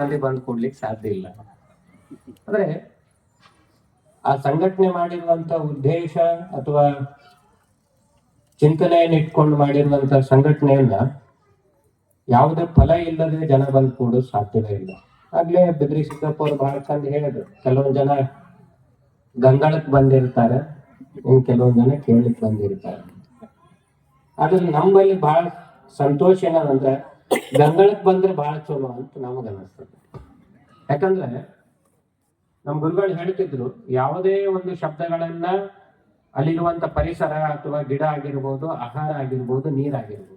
ಮಂದಿ ಬಂದು ಕೊಡ್ಲಿಕ್ಕೆ ಸಾಧ್ಯ ಇಲ್ಲ. ಅಂದ್ರೆ ಆ ಸಂಘಟನೆ ಮಾಡಿರುವಂತ ಉದ್ದೇಶ ಅಥವಾ ಚಿಂತನೆಯನ್ನು ಇಟ್ಕೊಂಡು ಮಾಡಿರುವಂತ ಸಂಘಟನೆಯನ್ನ ಯಾವುದೇ ಫಲ ಇಲ್ಲದೆ ಜನ ಬಂದು ಕೂಡೋದು ಸಾಧ್ಯವೇ ಇಲ್ಲ. ಆಗ್ಲೇ ಬಿದ್ರಿ ಸಿದ್ದಪ್ಪ ಅವ್ರು ಬಹಳ ಚಂದ ಹೇಳಿದ್ರು. ಕೆಲವೊಂದ್ ಜನ ಗಂಗಾಳಕ್ ಬಂದಿರ್ತಾರೆ ಇನ್ ಕೆಲವೊಂದ್ ಜನ ಕೇಳಲಿಕ್ ಬಂದಿರ್ತಾರೆ. ಆದ್ರೆ ನಮ್ಮಲ್ಲಿ ಬಹಳ ಸಂತೋಷ ಏನಂದ್ರೆ ಗಂಗಾಳಕ್ ಬಂದ್ರೆ ಬಹಳ ಚಲೋ ಅಂತ ನಮಗ ಅನಿಸ್ತದೆ. ಯಾಕಂದ್ರೆ ನಮ್ಮ ಗುರುಗಳು ಹೇಳ್ತಿದ್ರು, ಯಾವುದೇ ಒಂದು ಶಬ್ದಗಳನ್ನ ಅಲ್ಲಿರುವಂತ ಪರಿಸರ ಅಥವಾ ಗಿಡ ಆಗಿರ್ಬೋದು, ಆಹಾರ ಆಗಿರ್ಬೋದು ನೀರಾಗಿರ್ಬೋದು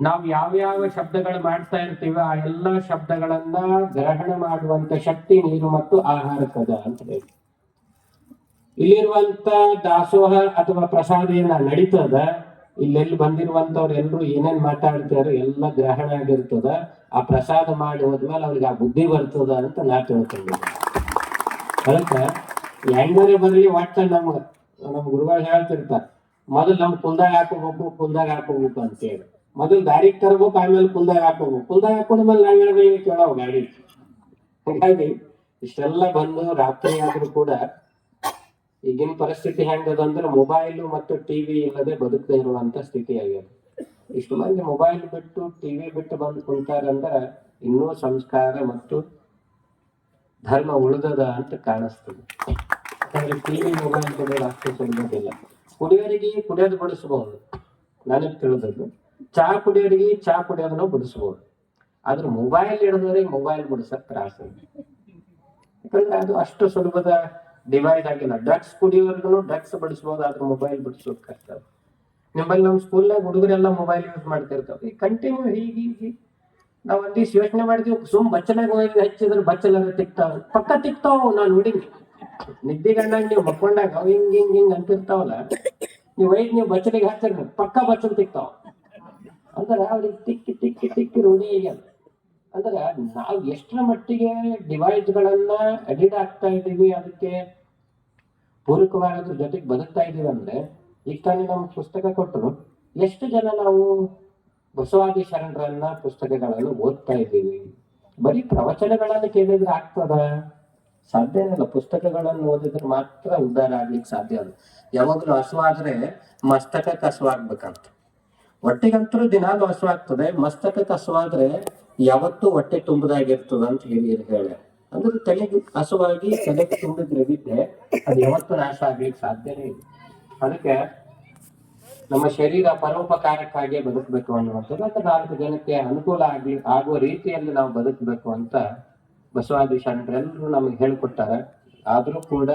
ನಾವು ಯಾವ್ಯಾವ ಶಬ್ದಗಳು ಮಾಡ್ತಾ ಇರ್ತೀವಿ ಆ ಎಲ್ಲಾ ಶಬ್ದಗಳನ್ನ ಗ್ರಹಣ ಮಾಡುವಂತ ಶಕ್ತಿ, ನೀರು ಮತ್ತು ಆಹಾರಕ್ಕದ ಅಂತ ಹೇಳಿ. ಇಲ್ಲಿರುವಂತ ದಾಸೋಹ ಅಥವಾ ಪ್ರಸಾದ ಏನ ನಡೀತದ? ಇಲ್ಲೆಲ್ಲಿ ಬಂದಿರುವಂತವ್ರು ಎಲ್ರು ಏನೇನ್ ಮಾತಾಡ್ತಾರೋ ಎಲ್ಲ ಗ್ರಹಣ ಆಗಿರ್ತದ. ಆ ಪ್ರಸಾದ ಮಾಡಿ ಹೋದ್ಮೇಲೆ ಅವ್ರಿಗೆ ಆ ಬುದ್ಧಿ ಬರ್ತದ ಅಂತ ನಾ ತಿಳ್ಕೊಂಡಿದ್ದೆ ಅದಕ್ಕ ಹೆಂಗರೇ ಬರ್ಲಿ ಒಟ್ಟ ನಮ್ಗ ನಮ್ ಗುರುಗಳು ಹೇಳ್ತಿರ್ತಾರ, ಮೊದಲು ನಮ್ ಕುಲ್ದಾಗ ಹಾಕೋಬೇಕು ಕುಲ್ದಾಗ ಹಾಕೋಬೇಕು ಅಂತೇಳಿ. ಮೊದಲು ದಾರಿಗೆ ತರಬೇಕು, ಆಮೇಲೆ ಕುಲ್ದಾಗ ಹಾಕೋಬೇಕು. ಕುಲ್ದಾಗ ಹಾಕೊಂಡ್ಮೇಲೆ ನಾವ್ ಹೇಳ್ಬೇಕು ಕೇಳೋ ಗಾಡಿ. ಹಾಗಾಗಿ ಇಷ್ಟೆಲ್ಲ ಬಂದು ರಾತ್ರಿ ಆದ್ರೂ ಕೂಡ ಈಗಿನ ಪರಿಸ್ಥಿತಿ ಹೆಂಗದ ಅಂದ್ರೆ ಮೊಬೈಲ್ ಮತ್ತು ಟಿವಿ ಇಲ್ಲದೆ ಬದುಕದೆ ಇರುವಂತ ಸ್ಥಿತಿ ಆಗ್ಯದ ಇಷ್ಟು ಮಂದಿ ಮೊಬೈಲ್ ಬಿಟ್ಟು ಟಿವಿ ಬಿಟ್ಟು ಬಂದು ಕುಂತಾರಂದ್ರ ಇನ್ನೂ ಸಂಸ್ಕಾರ ಮತ್ತು ಧರ್ಮ ಉಳಿದದ ಅಂತ ಕಾಣಿಸ್ತದೆ. ಯಾಕಂದ್ರೆ ಟಿವಿ ಮೊಬೈಲ್ ಕುಡಿಯೋದು ಅಷ್ಟು ಸುಲಭದಿಲ್ಲ. ಕುಡಿಯೋರಿಗೆ ಕುಡಿಯೋದು ಬಡಿಸಬಹುದು ನನಗೆ ತಿಳಿದದ್ದು. ಚಾ ಕುಡಿಯೋರಿಗೆ ಚಾ ಕುಡಿಯೋದನ್ನು ಬಡಿಸಬಹುದು ಆದ್ರೆ ಮೊಬೈಲ್ ಹಿಡಿದವ್ರಿಗೆ ಮೊಬೈಲ್ ಬಿಡಿಸಕ್ ತ್ರಾಸ ಯಾಕಂದ್ರೆ ಅದು ಅಷ್ಟು ಸುಲಭದ ಡಿವೈಡ್ ಆಗಿಲ್ಲ. ಡ್ರಗ್ಸ್ ಕುಡಿಯೋರ್ಗು ಡ್ರಗ್ಸ್ ಬಡಿಸ್ಬೋದು, ಆದ್ರೆ ಮೊಬೈಲ್ ಬಿಡಿಸೋದು ಕಷ್ಟ. ನಿಮ್ಮಲ್ಲಿ ನಮ್ಮ ಸ್ಕೂಲ್ನಾಗ ಹುಡುಗರೆಲ್ಲ ಮೊಬೈಲ್ ಯೂಸ್ ಮಾಡ್ತಿರ್ತಾವೆ ಈ ಕಂಟಿನ್ಯೂ ಹೀಗೆ ಹೀಗೆ ನಾವ್ ಒಂದಿವ್ಸ ಯೋಚನೆ ಮಾಡಿದ್ವಿ, ಸುಮ್ ಬಚ್ಚಲಾಗ ಹೋಗಿ ಹಚ್ಚಿದ್ರೆ ಬಚ್ಚಲಾಗ ತಿಕ್ತಾವ. ಪಕ್ಕ ತಿಕ್ತಾವ, ನಾನು ಹುಡುಗಿ. ನಿದ್ದೆ ಗಂಡಾಗ ನೀವು ಮಕ್ಕೊಂಡಾಗ ಹಿಂಗ್ ಹಿಂಗ್ ಹಿಂಗ್ ಅಂತಿರ್ತಾವಲ್ಲ, ನೀವು ಒಯ್ದು ನೀವು ಬಚ್ಚಲಿಗೆ ಹಚ್ಚಿರಿ ಪಕ್ಕ ಬಚ್ಚಲ್ ತಿಕ್ತಾವ. ಅಂದ್ರೆ ಅವ್ರಿಗೆ ತಿಕ್ಕಿ ತಿಕ್ಕಿ ತಿಕ್ಕಿ ರೂಢಿ ಆಗ್ಯದ ಅಂದ್ರೆ ನಾವು ಎಷ್ಟರ ಮಟ್ಟಿಗೆ ಡಿವೈಸ್ ಗಳನ್ನ ಅಡಿಟ್ ಆಗ್ತಾ ಇದ್ದೀವಿ ಅದಕ್ಕೆ ಪೂರಕವಾಗೋದ್ರ ಜೊತೆಗೆ ಬದುಕ್ತಾ ಇದೀವಿ ಅಂದ್ರೆ ಈಗ ತಾನೇ ನಮ್ಗೆ ಪುಸ್ತಕ ಕೊಟ್ಟರು. ಎಷ್ಟು ಜನ ನಾವು ಬಸವಾದಿ ಶರಣರನ್ನ ಪುಸ್ತಕಗಳನ್ನು ಓದ್ತಾ ಇದ್ದೀವಿ? ಬರೀ ಪ್ರವಚನಗಳನ್ನು ಕೇಳಿದ್ರೆ ಆಗ್ತದ? ಸಾಧ್ಯ ಇಲ್ಲ. ಪುಸ್ತಕಗಳನ್ನು ಓದಿದ್ರೆ ಮಾತ್ರ ಉದ್ಧಾರ ಆಗ್ಲಿಕ್ಕೆ ಸಾಧ್ಯ ಅಲ್ಲ. ಯಾವಾಗ್ಲೂ ಹಸುವಾದ್ರೆ ಮಸ್ತಕಕ್ಕೆ ಹಸುವಾಗ್ಬೇಕಂತ ಹೊಟ್ಟೆಗಂತರೂ ದಿನಾಲು ಹಸುವಾಗ್ತದೆ. ಮಸ್ತಕ ಹಸುವಾದ್ರೆ ಯಾವತ್ತೂ ಹೊಟ್ಟೆ ತುಂಬದಾಗಿರ್ತದ ಅಂತ ಹಿರಿಯರು ಹೇಳ ಅಂದ್ರೆ ತಲೆಗೆ ಹಸುವಾಗಿ ತಲೆಗೆ ತುಂಬಿದ್ರೆ ಬಿದ್ದೆ ಅದು ಯಾವತ್ತು ನಾಶ ಆಗ್ಲಿಕ್ಕೆ ಸಾಧ್ಯನೇ ಇಲ್ಲ. ಅದಕ್ಕೆ ನಮ್ಮ ಶರೀರ ಪರೋಪಕಾರಕ್ಕಾಗಿ ಬದುಕಬೇಕು ಅನ್ನುವಂಥದ್ದು ಅಥವಾ ನಾಲ್ಕು ಜನಕ್ಕೆ ಅನುಕೂಲ ಆಗ್ಲಿ, ಆಗುವ ರೀತಿಯಲ್ಲಿ ನಾವು ಬದುಕಬೇಕು ಅಂತ ಬಸವಾದಿ ಶರಣರೆಲ್ಲರೂ ನಮಗೆ ಹೇಳ್ಕೊಡ್ತಾರೆ ಆದ್ರೂ ಕೂಡ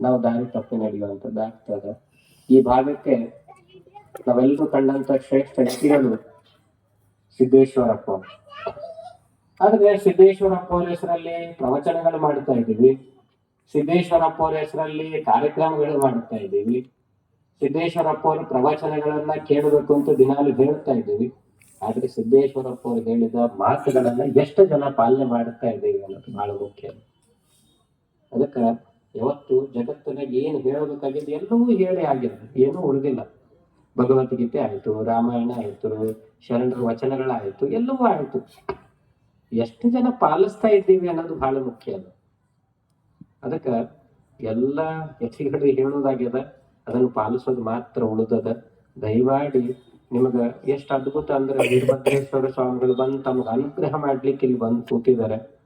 ನಾವು ದಾರಿ ತಪ್ಪಿ ನಡೆಯುವಂಥದ್ದು ಆಗ್ತದೆ ಈ ಭಾಗಕ್ಕೆ ನಾವೆಲ್ಲರೂ ಕಂಡಂತ ಶ್ರೇಷ್ಠ ವ್ಯಕ್ತಿಗಳು ಸಿದ್ದೇಶ್ವರಪ್ಪ ಆದ್ರೆ ಸಿದ್ದೇಶ್ವರ ಹೆಸರಲ್ಲಿ ಪ್ರವಚನಗಳು ಮಾಡ್ತಾ ಇದ್ದೀವಿ. ಸಿದ್ದೇಶ್ವರ ಹೆಸರಲ್ಲಿ ಕಾರ್ಯಕ್ರಮಗಳು ಮಾಡ್ತಾ ಇದ್ದೀವಿ. ಸಿದ್ದೇಶ್ವರಪ್ಪ ಅವರ ಪ್ರವಚನಗಳನ್ನ ಕೇಳಬೇಕು ಅಂತ ದಿನಾಲು ಹೇಳ್ತಾ ಇದ್ದೀವಿ. ಆದ್ರೆ ಸಿದ್ದೇಶ್ವರಪ್ಪ ಅವ್ರು ಹೇಳಿದ ಮಾತುಗಳನ್ನ ಎಷ್ಟು ಜನ ಪಾಲನೆ ಮಾಡುತ್ತಾ ಇದ್ದೀವಿ ಅನ್ನೋದು ಬಹಳ ಮುಖ್ಯ. ಅದಕ್ಕ ಯಾವತ್ತು ಜಗತ್ತಿನಾಗ ಏನು ಹೇಳಬೇಕಾಗಿದೆ ಎಲ್ಲವೂ ಹೇಳಿ ಆಗಿದೆ ಏನೂ ಉಳಿದಿಲ್ಲ. ಭಗವದ್ಗೀತೆ ಆಯ್ತು, ರಾಮಾಯಣ ಆಯ್ತು, ಶರಣರ ವಚನಗಳಾಯ್ತು, ಎಲ್ಲವೂ ಆಯ್ತು. ಎಷ್ಟು ಜನ ಪಾಲಿಸ್ತಾ ಇದ್ದೀವಿ ಅನ್ನೋದು ಬಹಳ ಮುಖ್ಯ ಅದು. ಅದಕ್ಕೆ ಎಲ್ಲ ಯಕ್ಷಿಗಳಿಗೆ ಹೇಳೋದಾಗ್ಯದ ಅದನ್ನು ಪಾಲಿಸೋದು ಮಾತ್ರ ಉಳಿದದ. ದಯಮಾಡಿ ನಿಮಗ ಎಷ್ಟು ಅದ್ಭುತ ಅಂದ್ರೆ ವೀರಭದ್ರೇಶ್ವರ ಸ್ವಾಮಿಗಳು ಬಂದು ತಮ್ಗೆ ಅನುಗ್ರಹ ಮಾಡ್ಲಿಕ್ಕೆ ಇಲ್ಲಿ ಬಂದು ಕೂತಿದ್ದಾರೆ.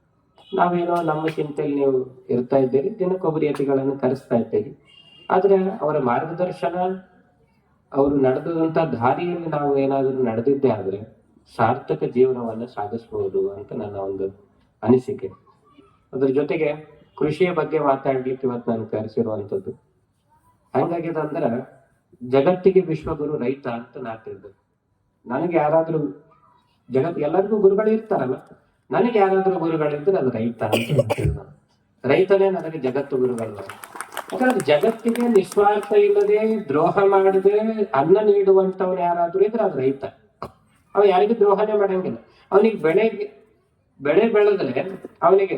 ನಾವೇನೋ ನಮ್ಮ ಚಿಂತೆಯಲ್ಲಿ ನೀವು ಇರ್ತಾ ಇದ್ದೀರಿ, ದಿನಕ್ಕೊಬ್ಬರು ಯತಿಗಳನ್ನು ಕರೆಸ್ತಾ ಇದ್ದೀರಿ. ಆದ್ರೆ ಅವರ ಮಾರ್ಗದರ್ಶನ, ಅವರು ನಡೆದಂತ ದಾರಿಯಲ್ಲಿ ನಾವು ಏನಾದರೂ ನಡೆದಿದ್ದೆ ಆದ್ರೆ ಸಾರ್ಥಕ ಜೀವನವನ್ನ ಸಾಗಿಸಬಹುದು ಅಂತ ನನ್ನ ಒಂದು ಅನಿಸಿಕೆ. ಅದ್ರ ಜೊತೆಗೆ ಕೃಷಿಯ ಬಗ್ಗೆ ಮಾತಾಡ್ಲಿಕ್ಕೆ ಇವತ್ತು ನಾನು ಕರೆಸಿರುವಂತದ್ದು ಅಂದ್ರ ಜಗತ್ತಿಗೆ ವಿಶ್ವಗುರು ರೈತ ಅಂತ ನಾ ತಿಳಿದೆ. ನನಗೆ ಯಾರಾದ್ರೂ ಜಗತ್ ಎಲ್ಲರಿಗೂ ಗುರುಗಳು ಇರ್ತಾರಲ್ಲ, ನನಗೆ ಯಾರಾದ್ರೂ ಗುರುಗಳಿದ್ರೆ ಅದು ರೈತ ಅಂತ. ರೈತನೇ ನನಗೆ ಜಗತ್ತು ಗುರುಗಳು. ಯಾಕಂದ್ರೆ ಜಗತ್ತಿಗೆ ನಿಸ್ವಾರ್ಥ ಇಲ್ಲದೆ ದ್ರೋಹ ಮಾಡದೆ ಅನ್ನ ನೀಡುವಂತವ್ರು ಯಾರಾದ್ರೂ ಇದ್ರೆ ಅದು ರೈತ. ಅವ ಯಾರಿಗೂ ದ್ರೋಹನೇ ಮಾಡಂಗಿಲ್ಲ. ಅವನಿಗೆ ಬೆಳೆ ಬೆಳೆ ಬೆಳೆದ್ರೆ ಅವನಿಗೆ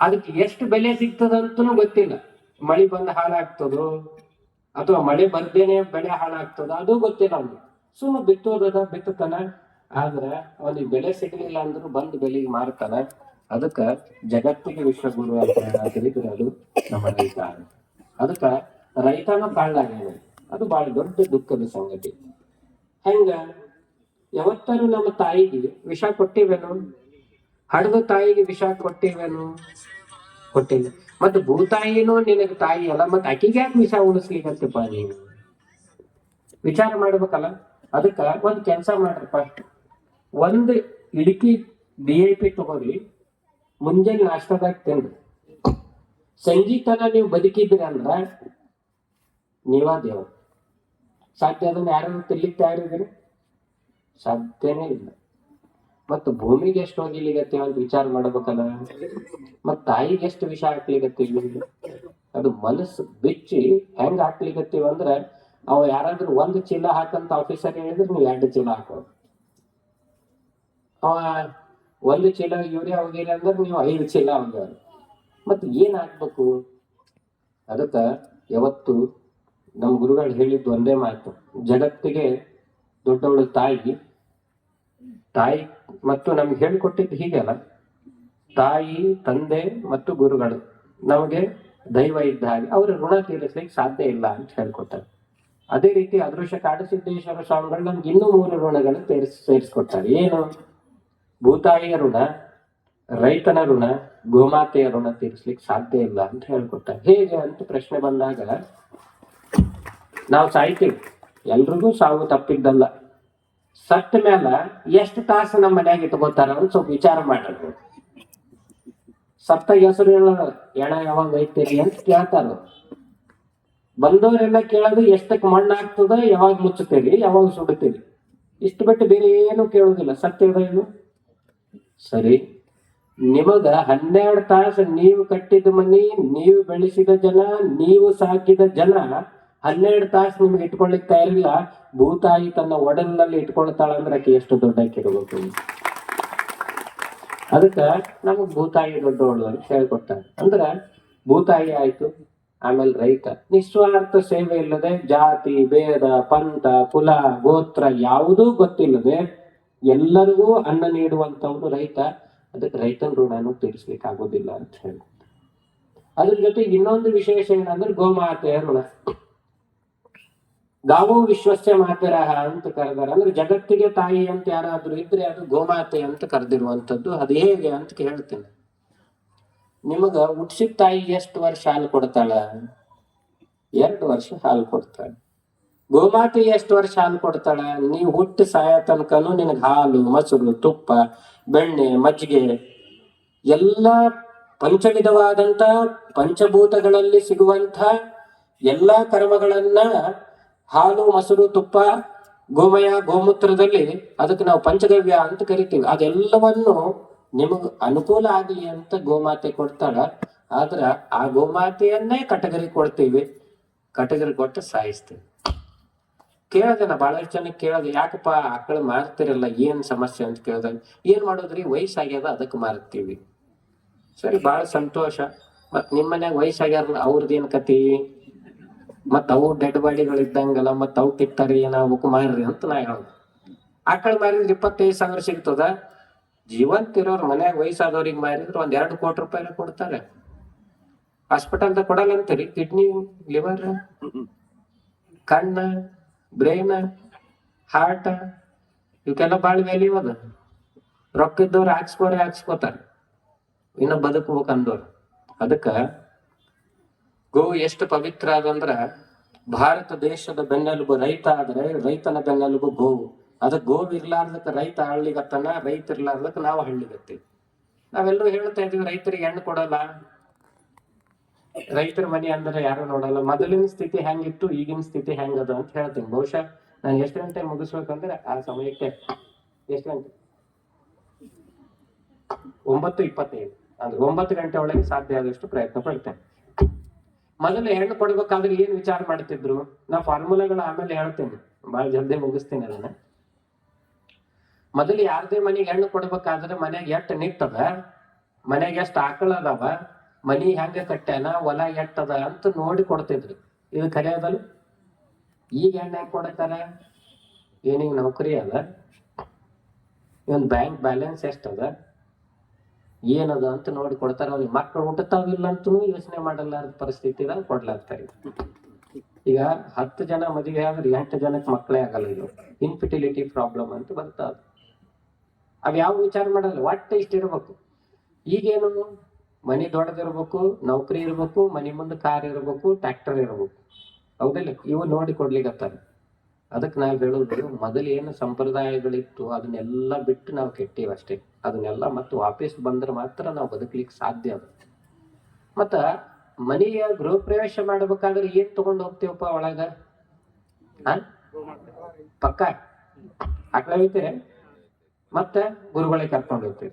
ಅದಕ್ಕೆ ಎಷ್ಟು ಬೆಲೆ ಸಿಗ್ತದಂತನೂ ಗೊತ್ತಿಲ್ಲ. ಮಳೆ ಬಂದು ಹಾಳಾಗ್ತದೋ ಅಥವಾ ಮಳೆ ಬರ್ದೇನೆ ಬೆಳೆ ಹಾಳಾಗ್ತದ ಅದು ಗೊತ್ತಿಲ್ಲ ಅವ್ನಿಗೆ. ಸುಮ್ಮನೆ ಬಿತ್ತೋದದ ಬಿತ್ತತನ ಆದ್ರೆ ಅವನಿಗೆ ಬೆಲೆ ಸಿಗಲಿಲ್ಲ ಅಂದ್ರೂ ಬಂದು ಬೆಲೆಗೆ ಮಾರ್ತಾನ. ಅದಕ್ಕ ಜಗತ್ತಿಗೆ ವಿಶ್ವಗುರು ಅಂತ ತಿಳಿದಿರೋದು ನಮ್ಮ ರೈತ ಅದಕ್ಕ ರೈತನ ಕಾಳಾಗ್ಯಾನ ಅದು ಬಹಳ ದೊಡ್ಡ ದುಃಖದ ಸಂಗತಿ. ಹೆಂಗ? ಯಾವತ್ತಾರು ನಮ್ಮ ತಾಯಿಗೆ ವಿಷ ಕೊಟ್ಟಿವೇನು? ಹಡದ ತಾಯಿಗೆ ವಿಷ ಕೊಟ್ಟಿವೇನು? ಕೊಟ್ಟಿಲ್ಲ. ಮತ್ತೆ ಭೂತಾಯಿನೂ ನಿನಗೆ ತಾಯಿ ಅಲ್ಲ, ಮತ್ತೆ ಅಕ್ಕಿಗೆ ಯಾಕೆ ವಿಷ ಉಳಿಸ್ಲಿಕ್ಕಂತಪ್ಪ ನೀನು? ವಿಚಾರ ಮಾಡ್ಬೇಕಲ್ಲ, ಅದಕ್ಕ ಒಂದ್ ಕೆಲಸ ಮಾಡ್ರಪ್ಪ. ಒಂದ್ ಇಡಕಿ ಡಿ ಐ ಪಿ ತಗೋರಿ, ಮುಂಜಾನೆ ನಾಷ್ಟದಾಗ ತಿನ್ರಿ. ಸಂಗೀತನ ನೀವು ಬದುಕಿದ್ರಿ ಅಂದ್ರ ನೀವಾ ದೇವ ಸಾಧ್ಯ ಅದನ್ನ ಯಾರನ್ನು ತಿನ್ಲಿಕ್ಕೆ ತಯಾರಿದ್ದೀರಿ? ಸಾಧ್ಯನೇ ಇಲ್ಲ. ಮತ್ತು ಭೂಮಿಗೆ ಎಷ್ಟು ಹೋಗಿಲಿಗತ್ತೆ ಅಂತ ವಿಚಾರ ಮಾಡ್ಬೇಕಲ್ಲ? ಮತ್ ತಾಯಿಗೆ ಎಷ್ಟು ವಿಷ ಹಾಕ್ಲಿಗತ್ತೀವಿ ಅದು ಮನಸ್ಸು ಬಿಚ್ಚಿ ಹೆಂಗ್ ಹಾಕ್ಲಿಗತ್ತೀವ ಅಂದ್ರೆ, ಅವ ಯಾರಾದ್ರೂ ಒಂದ್ ಚೀಲ ಹಾಕಂತ ಆಫೀಸರ್ ಹೇಳಿದ್ರೆ ನೀವು ಎರಡು ಚೀಲ ಹಾಕೋ ಅವ ಒಂದು ಚೀಲ ಯೂರಿಯಾ ಹೋಗಿರಿ ಅಂದ್ರೆ ನೀವು ಐದು ಚೀಲ ಹೋಗ್ಯಾವ ಮತ್ ಏನ್ ಹಾಕ್ಬೇಕು? ಅದಕ್ಕ ಯಾವತ್ತು ನಮ್ಮ ಗುರುಗಳು ಹೇಳಿದ್ದು ಒಂದೇ ಮಾತು, ಜಗತ್ತಿಗೆ ದೊಡ್ಡವಳು ತಾಯಿ ತಾಯಿ ಮತ್ತು ನಮ್ಗೆ ಹೇಳಿಕೊಟ್ಟಿದ್ದು ಅಲ್ಲ. ತಾಯಿ, ತಂದೆ ಮತ್ತು ಗುರುಗಳು ನಮಗೆ ದೈವ ಇದ್ದ ಹಾಗೆ ಅವರ ಋಣ ತೀರಿಸ್ಲಿಕ್ಕೆ ಸಾಧ್ಯ ಇಲ್ಲ ಅಂತ ಹೇಳ್ಕೊಡ್ತಾರೆ. ಅದೇ ರೀತಿ ಅದೃಶ್ಯ ಕಾಡಸಿದ್ದೇಶ್ವರ ಸ್ವಾಮಿಗಳು ನಮ್ಗೆ ಇನ್ನೂ ಮೂರು ಋಣಗಳು ಸೇರಿಸ್ ಸೇರಿಸ್ಕೊಡ್ತಾರೆ ಏನು? ಭೂತಾಯಿಯ ಋಣ, ರೈತನ ಋಣ, ಗೋಮಾತೆಯ ಋಣ ತೀರಿಸ್ಲಿಕ್ಕೆ ಸಾಧ್ಯ ಇಲ್ಲ ಅಂತ ಹೇಳ್ಕೊಡ್ತಾರೆ. ಹೇಗೆ ಅಂತ ಪ್ರಶ್ನೆ ಬಂದಾಗ ನಾವು ಸಾಯ್ತೀವಿ. ಎಲ್ರಿಗೂ ಸಾವು ತಪ್ಪಿದ್ದಲ್ಲ. ಸತ್ತ ಮೇಲೆ ಎಷ್ಟು ತಾಸು ನಮ್ಮ ಮನ್ಯಾಗ ಇಟ್ಕೋತಾರ ಅಂತ ಸ್ವಲ್ಪ ವಿಚಾರ ಮಾಡ್ರಿ. ಸತ್ತ ಹೆಸರು ಹೇಳೋದು ಎಣ ಯಾವಾಗ ಐತೀರಿ ಅಂತ ಕೇಳ್ತಾರ. ಬಂದವರೆಲ್ಲ ಕೇಳೋದು ಎಷ್ಟಕ್ಕೆ ಮಣ್ಣು ಆಗ್ತದ, ಯಾವಾಗ ಮುಚ್ಚುತ್ತೀರಿ ಯಾವಾಗ ಸುಡುತ್ತೀರಿ ಇಷ್ಟು ಬಿಟ್ಟು ಬೇರೆ ಏನು ಕೇಳೋದಿಲ್ಲ. ಸತ್ಯ ಏನು? ಸರಿ. ನಿಮಗ ಹನ್ನೆರಡು ತಾಸು ನೀವು ಕಟ್ಟಿದ ಮನಿ, ನೀವು ಬೆಳೆಸಿದ ಜನ, ನೀವು ಸಾಕಿದ ಜನ ಹನ್ನೆರಡು ತಾಸು ನಿಮ್ಗೆ ಇಟ್ಕೊಳ್ಳಿಕ್ ತಯಾರಿಲ್ಲ. ಭೂತಾಯಿ ತನ್ನ ಒಡಲಿನಲ್ಲಿ ಇಟ್ಕೊಳ್ತಾಳ ಅಂದ್ರೆ ಎಷ್ಟು ದೊಡ್ಡ ಇರಬೇಕು. ಅದಕ್ಕ ನಮಗ್ ಭೂತಾಯಿ ದೊಡ್ಡವಳು ಅಂತ ಹೇಳ್ಕೊಡ್ತಾರೆ. ಅಂದ್ರ ಭೂತಾಯಿ ಆಯ್ತು, ಆಮೇಲೆ ರೈತ. ನಿಸ್ವಾರ್ಥ ಸೇವೆ ಇಲ್ಲದೆ ಜಾತಿ, ಭೇದ, ಪಂಥ, ಕುಲ, ಗೋತ್ರ ಯಾವುದೂ ಗೊತ್ತಿಲ್ಲದೆ ಎಲ್ಲರಿಗೂ ಅನ್ನ ನೀಡುವಂತವನು ರೈತ. ಅದಕ್ಕೆ ರೈತನ ಋಣನು ತೀರಿಸ್ಲಿಕ್ಕೆ ಆಗೋದಿಲ್ಲ ಅಂತ ಹೇಳಿ ಅದ್ರ ಜೊತೆಗೆ ಇನ್ನೊಂದು ವಿಶೇಷ ಏನಂದ್ರೆ ಗೋಮಾತೆಯ ಋಣ. ಗಾವೋ ವಿಶ್ವಸ್ಯ ಮಾತೆರಹ ಅಂತ ಕರೆದಾರ. ಅಂದ್ರೆ ಜಗತ್ತಿಗೆ ತಾಯಿ ಅಂತ ಯಾರಾದ್ರೂ ಇದ್ರೆ ಅದು ಗೋಮಾತೆ ಅಂತ ಕರೆದಿರುವಂತದ್ದು ಅದು ಹೇಗೆ ಅಂತ ಹೇಳ್ತೇನೆ ನಿಮಗ ಹುಟ್ಸಿದ ತಾಯಿ ಎಷ್ಟು ವರ್ಷ ಹಾಲು ಕೊಡ್ತಾಳ? ಎರಡು ವರ್ಷ ಹಾಲು ಕೊಡ್ತಾಳೆ. ಗೋಮಾತೆ ಎಷ್ಟು ವರ್ಷ ಹಾಲು ಕೊಡ್ತಾಳ? ನೀವು ಹುಟ್ಟು ಸಾಯ ತನಕನು ನಿನಗೆ ಹಾಲು, ಮೊಸರು, ತುಪ್ಪ, ಬೆಣ್ಣೆ, ಮಜ್ಜಿಗೆ ಎಲ್ಲ ಪಂಚವಿಧವಾದಂತ ಪಂಚಭೂತಗಳಲ್ಲಿ ಸಿಗುವಂತ ಎಲ್ಲಾ ಕರ್ಮಗಳನ್ನ ಹಾಲು, ಮೊಸರು, ತುಪ್ಪ, ಗೋಮಯ, ಗೋಮೂತ್ರದಲ್ಲಿ ಅದಕ್ಕೆ ನಾವು ಪಂಚಗವ್ಯ ಅಂತ ಕರಿತೀವಿ. ಅದೆಲ್ಲವನ್ನು ನಿಮಗ್ ಅನುಕೂಲ ಆಗಲಿ ಅಂತ ಗೋಮಾತೆ ಕೊಡ್ತಾಳ ಆದ್ರ ಆ ಗೋಮಾತೆಯನ್ನೇ ಕಟಗರಿ ಕೊಡ್ತೀವಿ. ಕಟಗರಿ ಕೊಟ್ಟು ಸಾಯಿಸ್ತೀವಿ. ಕೇಳ್ದೆ ನಾ ಬಹಳಷ್ಟು ಜನಕ್ಕೆ ಕೇಳೋದು, ಯಾಕಪ್ಪ ಆಕಳು ಮಾರ್ತಿರಲ್ಲ, ಏನ್ ಸಮಸ್ಯೆ? ಅಂತ ಕೇಳ್ದಾಗ ಏನ್ ಮಾಡೋದ್ರಿ? ವಯಸ್ಸಾಗ್ಯದ, ಅದಕ್ಕೆ ಮಾರ್ತೀವಿ. ಸರಿ ಬಹಳ ಸಂತೋಷ. ಮತ್ ನಿಮ್ಮನ್ಯಾಗ ವಯಸ್ಸಾಗ್ಯಾರ ಅವ್ರದ್ದೇನ್ ಕತಿ ಮತ್ ಅವು ಡೆಡ್ ಬಾಡಿಗಳು ಇದ್ದಂಗಲ್ಲ ಮತ್ ಅವು ಕಿತ್ತಾರಿ ಏನಾಗ್ಬೇಕು ಮಾರ್ರಿ ಅಂತ ನಾ ಹೇಳೋದು. ಆಕಳ ಮಾರಿದ್ರೆ ಇಪ್ಪತ್ತೈದು ಸಾವಿರ ಸಿಗ್ತದ? ಜೀವಂತ ಇರೋರ್ ಮನ್ಯಾಗ ವಯಸ್ಸಾದವ್ರಿಗೆ ಮಾರಿದ್ರೆ ಒಂದ್ ಎರಡು ಕೋಟಿ ರೂಪಾಯಿ ಕೊಡ್ತಾರೆ. ಹಾಸ್ಪಿಟಲ್ದಾಗ ಕೊಡಲ್ಲ ಅಂತೀರಿ ಕಿಡ್ನಿ ಲಿವರ್ ಕಣ್ಣ ಬ್ರೈನ್ ಹಾರ್ಟ್ ಇವಕ್ಕೆಲ್ಲ ಭಾಳ ವ್ಯಾಲ್ಯೂ ಅದ. ರೊಕ್ಕ ಇದ್ದವ್ರು ಹಾಕ್ಸ್ಕೋರೆ ಹಾಕ್ಸ್ಕೋತಾರೆ. ಇನ್ನ ಬದುಕ್ಬೇಕು ಅದಕ್ಕ ಗೋ, ಎಷ್ಟು ಪವಿತ್ರ ಅದಂದ್ರ ಭಾರತ ದೇಶದ ಬೆನ್ನೆಲುಬು ರೈತ ಆದ್ರೆ ರೈತನ ಬೆನ್ನೆಲುಬು ಗೋವು ಅದ ಗೋವು ಇರ್ಲಾರ್ದಕ್ಕ ರೈತ ಹಳ್ಳಿಗತ್ತನ, ರೈತ ಇರ್ಲಾರ್ದಕ್ಕ ನಾವು ಹಳ್ಳಿಗತ್ತೀವಿ ನಾವೆಲ್ಲರೂ ಹೇಳ್ತಾ ಇದೀವಿ ರೈತರಿಗೆ ಹೆಣ್ಣು ಕೊಡಲ್ಲ. ರೈತರ ಮನೆ ಅಂದ್ರೆ ಯಾರು ನೋಡಲ್ಲ. ಮೊದಲಿನ ಸ್ಥಿತಿ ಹೆಂಗಿತ್ತು, ಈಗಿನ ಸ್ಥಿತಿ ಹೆಂಗದ ಅಂತ ಹೇಳ್ತೀನಿ. ಬಹುಶಃ ನಾನು ಎಷ್ಟು ಗಂಟೆ ಮುಗಿಸ್ಬೇಕಂದ್ರೆ ಆ ಸಮಯಕ್ಕೆ ಎಷ್ಟು ಗಂಟೆ? ಒಂಬತ್ತು ಇಪ್ಪತ್ತೈದು. ಅಂದ್ರೆ ಒಂಬತ್ತು ಗಂಟೆ ಒಳಗೆ ಸಾಧ್ಯ ಆದಷ್ಟು ಪ್ರಯತ್ನ ಪಡ್ತೇನೆ. ಮೊದಲು ಹೆಣ್ಣು ಕೊಡ್ಬೇಕಾದ್ರೆ ಏನ್ ವಿಚಾರ ಮಾಡ್ತಿದ್ರು? ನಾ ಫಾರ್ಮುಲಾಗಳು ಆಮೇಲೆ ಹೇಳ್ತೇನೆ. ಬಹಳ ಜಲ್ದಿ ಮುಗಿಸ್ತೀನಿ ಅದನ್ನ. ಮೊದಲು ಯಾರದೇ ಮನೆಗೆ ಹೆಣ್ಣು ಕೊಡ್ಬೇಕಾದ್ರೆ ಮನೆಗೆ ಎಷ್ಟು ನಿಟ್ಟದ? ಮನೆಗೆ ಎಷ್ಟು ಆಕಳ ಅದಾವ? ಮನಿ ಹೆಂಗ ಕಟ್ಟ್ಯಾನ? ಹೊಲ ಎಟ್ಟದ ಅಂತ ನೋಡಿ ಕೊಡ್ತಿದ್ರು. ಇದು ಖರೆ ಅದಲ್ಲ? ಈಗ ಹೆಣ್ಣು ಹೆಂಗ್ ಕೊಡತಾರ? ಏನೀಗ ನೌಕರಿ ಅದ? ಇವನ್ ಬ್ಯಾಂಕ್ ಬ್ಯಾಲೆನ್ಸ್ ಎಷ್ಟದ ಏನದ ಅಂತ ನೋಡಿ ಕೊಡ್ತಾರ. ಅವ್ರಿಗೆ ಮಕ್ಕಳು ಹುಟ್ಟತಾವಿಲ್ಲ ಅಂತೂ ಯೋಚನೆ ಮಾಡಲಾರದ ಪರಿಸ್ಥಿತಿದಾಗ ಕೊಡ್ಲಾಗ್ತಾರೆ. ಈಗ ಹತ್ತು ಜನ ಮದುವೆ ಆದ್ರೆ ಎಂಟು ಜನಕ್ಕೆ ಮಕ್ಕಳೇ ಆಗಲ್ಲ ಇದು. ಇನ್ಫಿಟಿಲಿಟಿ ಪ್ರಾಬ್ಲಮ್ ಅಂತ ಬರ್ತದ ಅವ್ ಯಾವ ವಿಚಾರ ಮಾಡಲ್ಲ ಒಟ್ಟು ಇಷ್ಟ ಇರ್ಬೇಕು. ಈಗೇನು ಮನೆ ದೊಡ್ಡದಿರ್ಬೇಕು ನೌಕರಿ ಇರ್ಬೇಕು, ಮನೆ ಮುಂದೆ ಕಾರ್ ಇರ್ಬೇಕು ಟ್ರ್ಯಾಕ್ಟರ್ ಇರ್ಬೇಕು. ಹೌದಿಲ್ಲ? ಇವು ನೋಡಿ ಕೊಡ್ಲಿಕತ್ತಾರ. ಅದಕ್ಕೆ ನಾವು ಹೇಳೋದು ಮೊದಲು ಏನು ಸಂಪ್ರದಾಯಗಳಿತ್ತು ಅದನ್ನೆಲ್ಲ ಬಿಟ್ಟು ನಾವು ಕೆಟ್ಟೀವಿ ಅಷ್ಟೇ. ಅದನ್ನೆಲ್ಲ ಮತ್ತೆ ವಾಪಸ್ ಬಂದ್ರೆ ಮಾತ್ರ ನಾವು ಬದುಕಲಿಕ್ಕೆ ಸಾಧ್ಯ ಆಗುತ್ತೆ ಮತ್ತ ಮನೆಯ ಗೃಹ ಪ್ರವೇಶ ಮಾಡ್ಬೇಕಾದ್ರೆ ಏನ್ ತಗೊಂಡ್ ಹೋಗ್ತೀವಪ್ಪ ಒಳಗ? ಪಕ್ಕ? ಆಕಳ ಒಯ್ತೀರಿ ಮತ್ತೆ ಗುರುಗಳಿಗೆ ಕರ್ಕೊಂಡು ಹೋಗ್ತೀವಿ.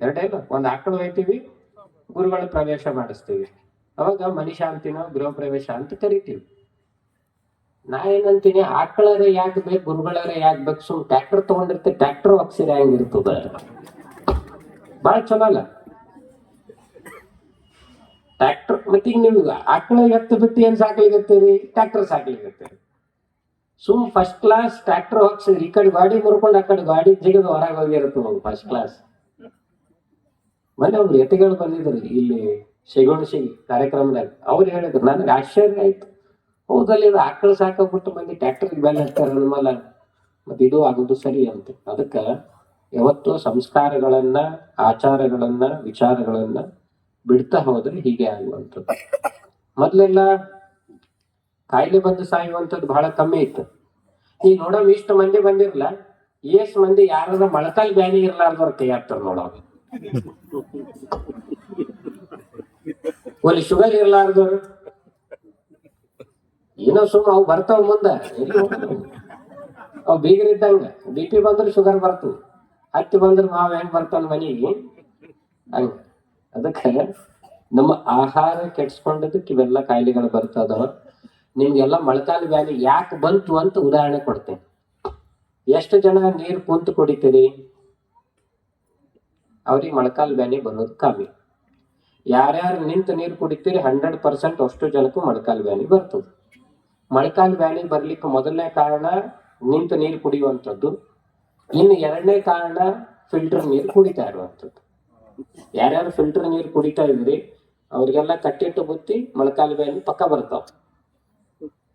ಎರಡೇ ಇಲ್ಲ ಒಂದು ಆಕಳ ಒಯ್ತೀವಿ ಗುರುಗಳ ಪ್ರವೇಶ ಮಾಡಿಸ್ತೀವಿ. ಅವಾಗ ಮನಿ ಶಾಂತಿನೋ ಗೃಹ ಪ್ರವೇಶ ಅಂತ ಕರಿತೀವಿ. ನಾ ಏನಂತೀನಿ ಆಕಳಾರ ಯಾಕೆ ಬೇಕು, ಗುರುಗಳರ ಯಾಕೆ ಬೇಕು, ಸುಮ್ ಟ್ರ್ಯಾಕ್ಟರ್ ತಗೊಂಡಿರ್ತೀವಿ ಟ್ರ್ಯಾಕ್ಟರ್ ಒಕ್ಸಿರಿ ಹೆಂಗಿರ್ತದ ಬಾಳ ಚಲೋ ಅಲ್ಲ? ಟ್ರ್ಯಾಕ್ಟರ್ ಮತ್ತೆ ಈಗ ನೀವು ಆಕಳ ಎತ್ತು ಬಿಟ್ಟು ಏನ್ ಸಾಕ್ಲಿಗತ್ತೀರಿ ಟ್ರ್ಯಾಕ್ಟರ್ ಸಾಕ್ಲಿಗತ್ತೀರಿ ಸುಮ್ ಫಸ್ಟ್ ಕ್ಲಾಸ್ ಟ್ರ್ಯಾಕ್ಟರ್ ಹಾಕ್ಸಿದ್ರಿ ಈ ಕಡೆ ಗಾಡಿ ಮುರ್ಕೊಂಡು ಆ ಕಡೆ ಗಾಡಿ ಜಿಗಿದು ಹೊರಗೆ ಹೋಗಿರ್ತದ ಫಸ್ಟ್ ಕ್ಲಾಸ್ ಮೊನ್ನೆ ಒಬ್ರು ಎತ್ತಿಗಳು ಬಂದಿದ್ರು ಇಲ್ಲಿ ಶೆಗುಣಸಿ ಕಾರ್ಯಕ್ರಮದಾಗ ಅವ್ರು ಹೇಳಿದ್ರು, ನನಗೆ ಆಶ್ಚರ್ಯ ಆಯ್ತು. ಹೌದಲ್ಲ ಆಕಳ ಸಾಕಾಗ್ಬಿಟ್ಟು ಮಂದಿ ಟ್ರ್ಯಾಕ್ಟರ್ ಬೆಲೆ ಹಾಕ್ತಾರೆ ನಮ್ಮಲ್ಲ ಮತ್ತೆ ಇದು ಆಗುದು ಸರಿ ಅಂತ. ಅದಕ್ಕ ಯಾವತ್ತು ಸಂಸ್ಕಾರಗಳನ್ನ ಆಚಾರಗಳನ್ನ ವಿಚಾರಗಳನ್ನ ಬಿಡ್ತಾ ಹೋದ್ರೆ ಹೀಗೆ ಆಗುವಂಥದ್ದು. ಮೊದ್ಲೆಲ್ಲ ಕಾಯಿಲೆ ಬಂದು ಸಾಯುವಂಥದ್ದು ಬಹಳ ಕಮ್ಮಿ ಇತ್ತು. ಈಗ ನೋಡೋ ಇಷ್ಟು ಮಂದಿ ಬಂದಿರಲ್ಲ ಎಷ್ಟು ಮಂದಿ ಯಾರಾದ್ರೂ ಮಳಕಲ್ಲಿ ಬ್ಯಾನಿ ಇರ್ಲಾರ್ದವ್ರ ಕೈ ಹಾಕ್ತಾರ ನೋಡೋದು ಒಲ್ಲಿ ಶುಗರ್ ಇರ್ಲಾರ್ದವ್ರು ಏನೋ ಸುಮ್ಮ ಅವು ಬರ್ತಾವ ಮುಂದ. ಅವು ಬೀಗರ್ ಬೀಗರಿದ್ದಂಗ. ಬಿ ಪಿ ಬಂದ್ರೆ ಶುಗರ್ ಬರ್ತದೆ. ಹತ್ತಿ ಬಂದ್ರೆ ಮಾವ ಹೆಂಗ್ ಬರ್ತಾನ ಮನೆಗೆ? ಹಂಗ. ಅದಕ್ಕೆ ನಮ್ಮ ಆಹಾರ ಕೆಡ್ಸ್ಕೊಂಡದಕ್ಕೆ ಇವೆಲ್ಲ ಕಾಯಿಲೆಗಳು ಬರ್ತದ ನಿಮ್ಗೆಲ್ಲ ಮೊಳಕಾಲು ವ್ಯಾಲಿ ಯಾಕೆ ಬಂತು ಅಂತ ಉದಾಹರಣೆ ಕೊಡ್ತೇನೆ. ಎಷ್ಟು ಜನ ನೀರು ಕುಂತು ಕುಡಿತೀರಿ? ಅವ್ರಿಗೆ ಮೊಳಕಾಲು ಬ್ಯಾನಿ ಬರೋದು ಕಮ್ಮಿ. ಯಾರ್ಯಾರು ನಿಂತು ನೀರು ಕುಡಿತೀರಿ, ಹಂಡ್ರೆಡ್ ಪರ್ಸೆಂಟ್ ಅಷ್ಟು ಜನಕ್ಕೂ ಮೊಳಕಾಲು ಬ್ಯಾನಿ ಬರ್ತದೆ. ಮೊಳಕಾಲು ವ್ಯಾಲಿ ಬರ್ಲಿಕ್ಕೆ ಮೊದಲನೇ ಕಾರಣ ನಿಂತ ನೀರು ಕುಡಿಯುವಂಥದ್ದು. ಇನ್ನು ಎರಡನೇ ಕಾರಣ ಫಿಲ್ಟರ್ ನೀರು ಕುಡಿತಾ ಇರುವಂಥದ್ದು. ಯಾರ್ಯಾರು ಫಿಲ್ಟರ್ ನೀರು ಕುಡಿತಾ ಇದ್ರಿ, ಅವ್ರಿಗೆಲ್ಲ ಕಟ್ಟಿಟ್ಟು ಬುತ್ತಿ ಮೊಳಕಾಲು ಬ್ಯಾನಿ ಪಕ್ಕ ಬರ್ತಾವ.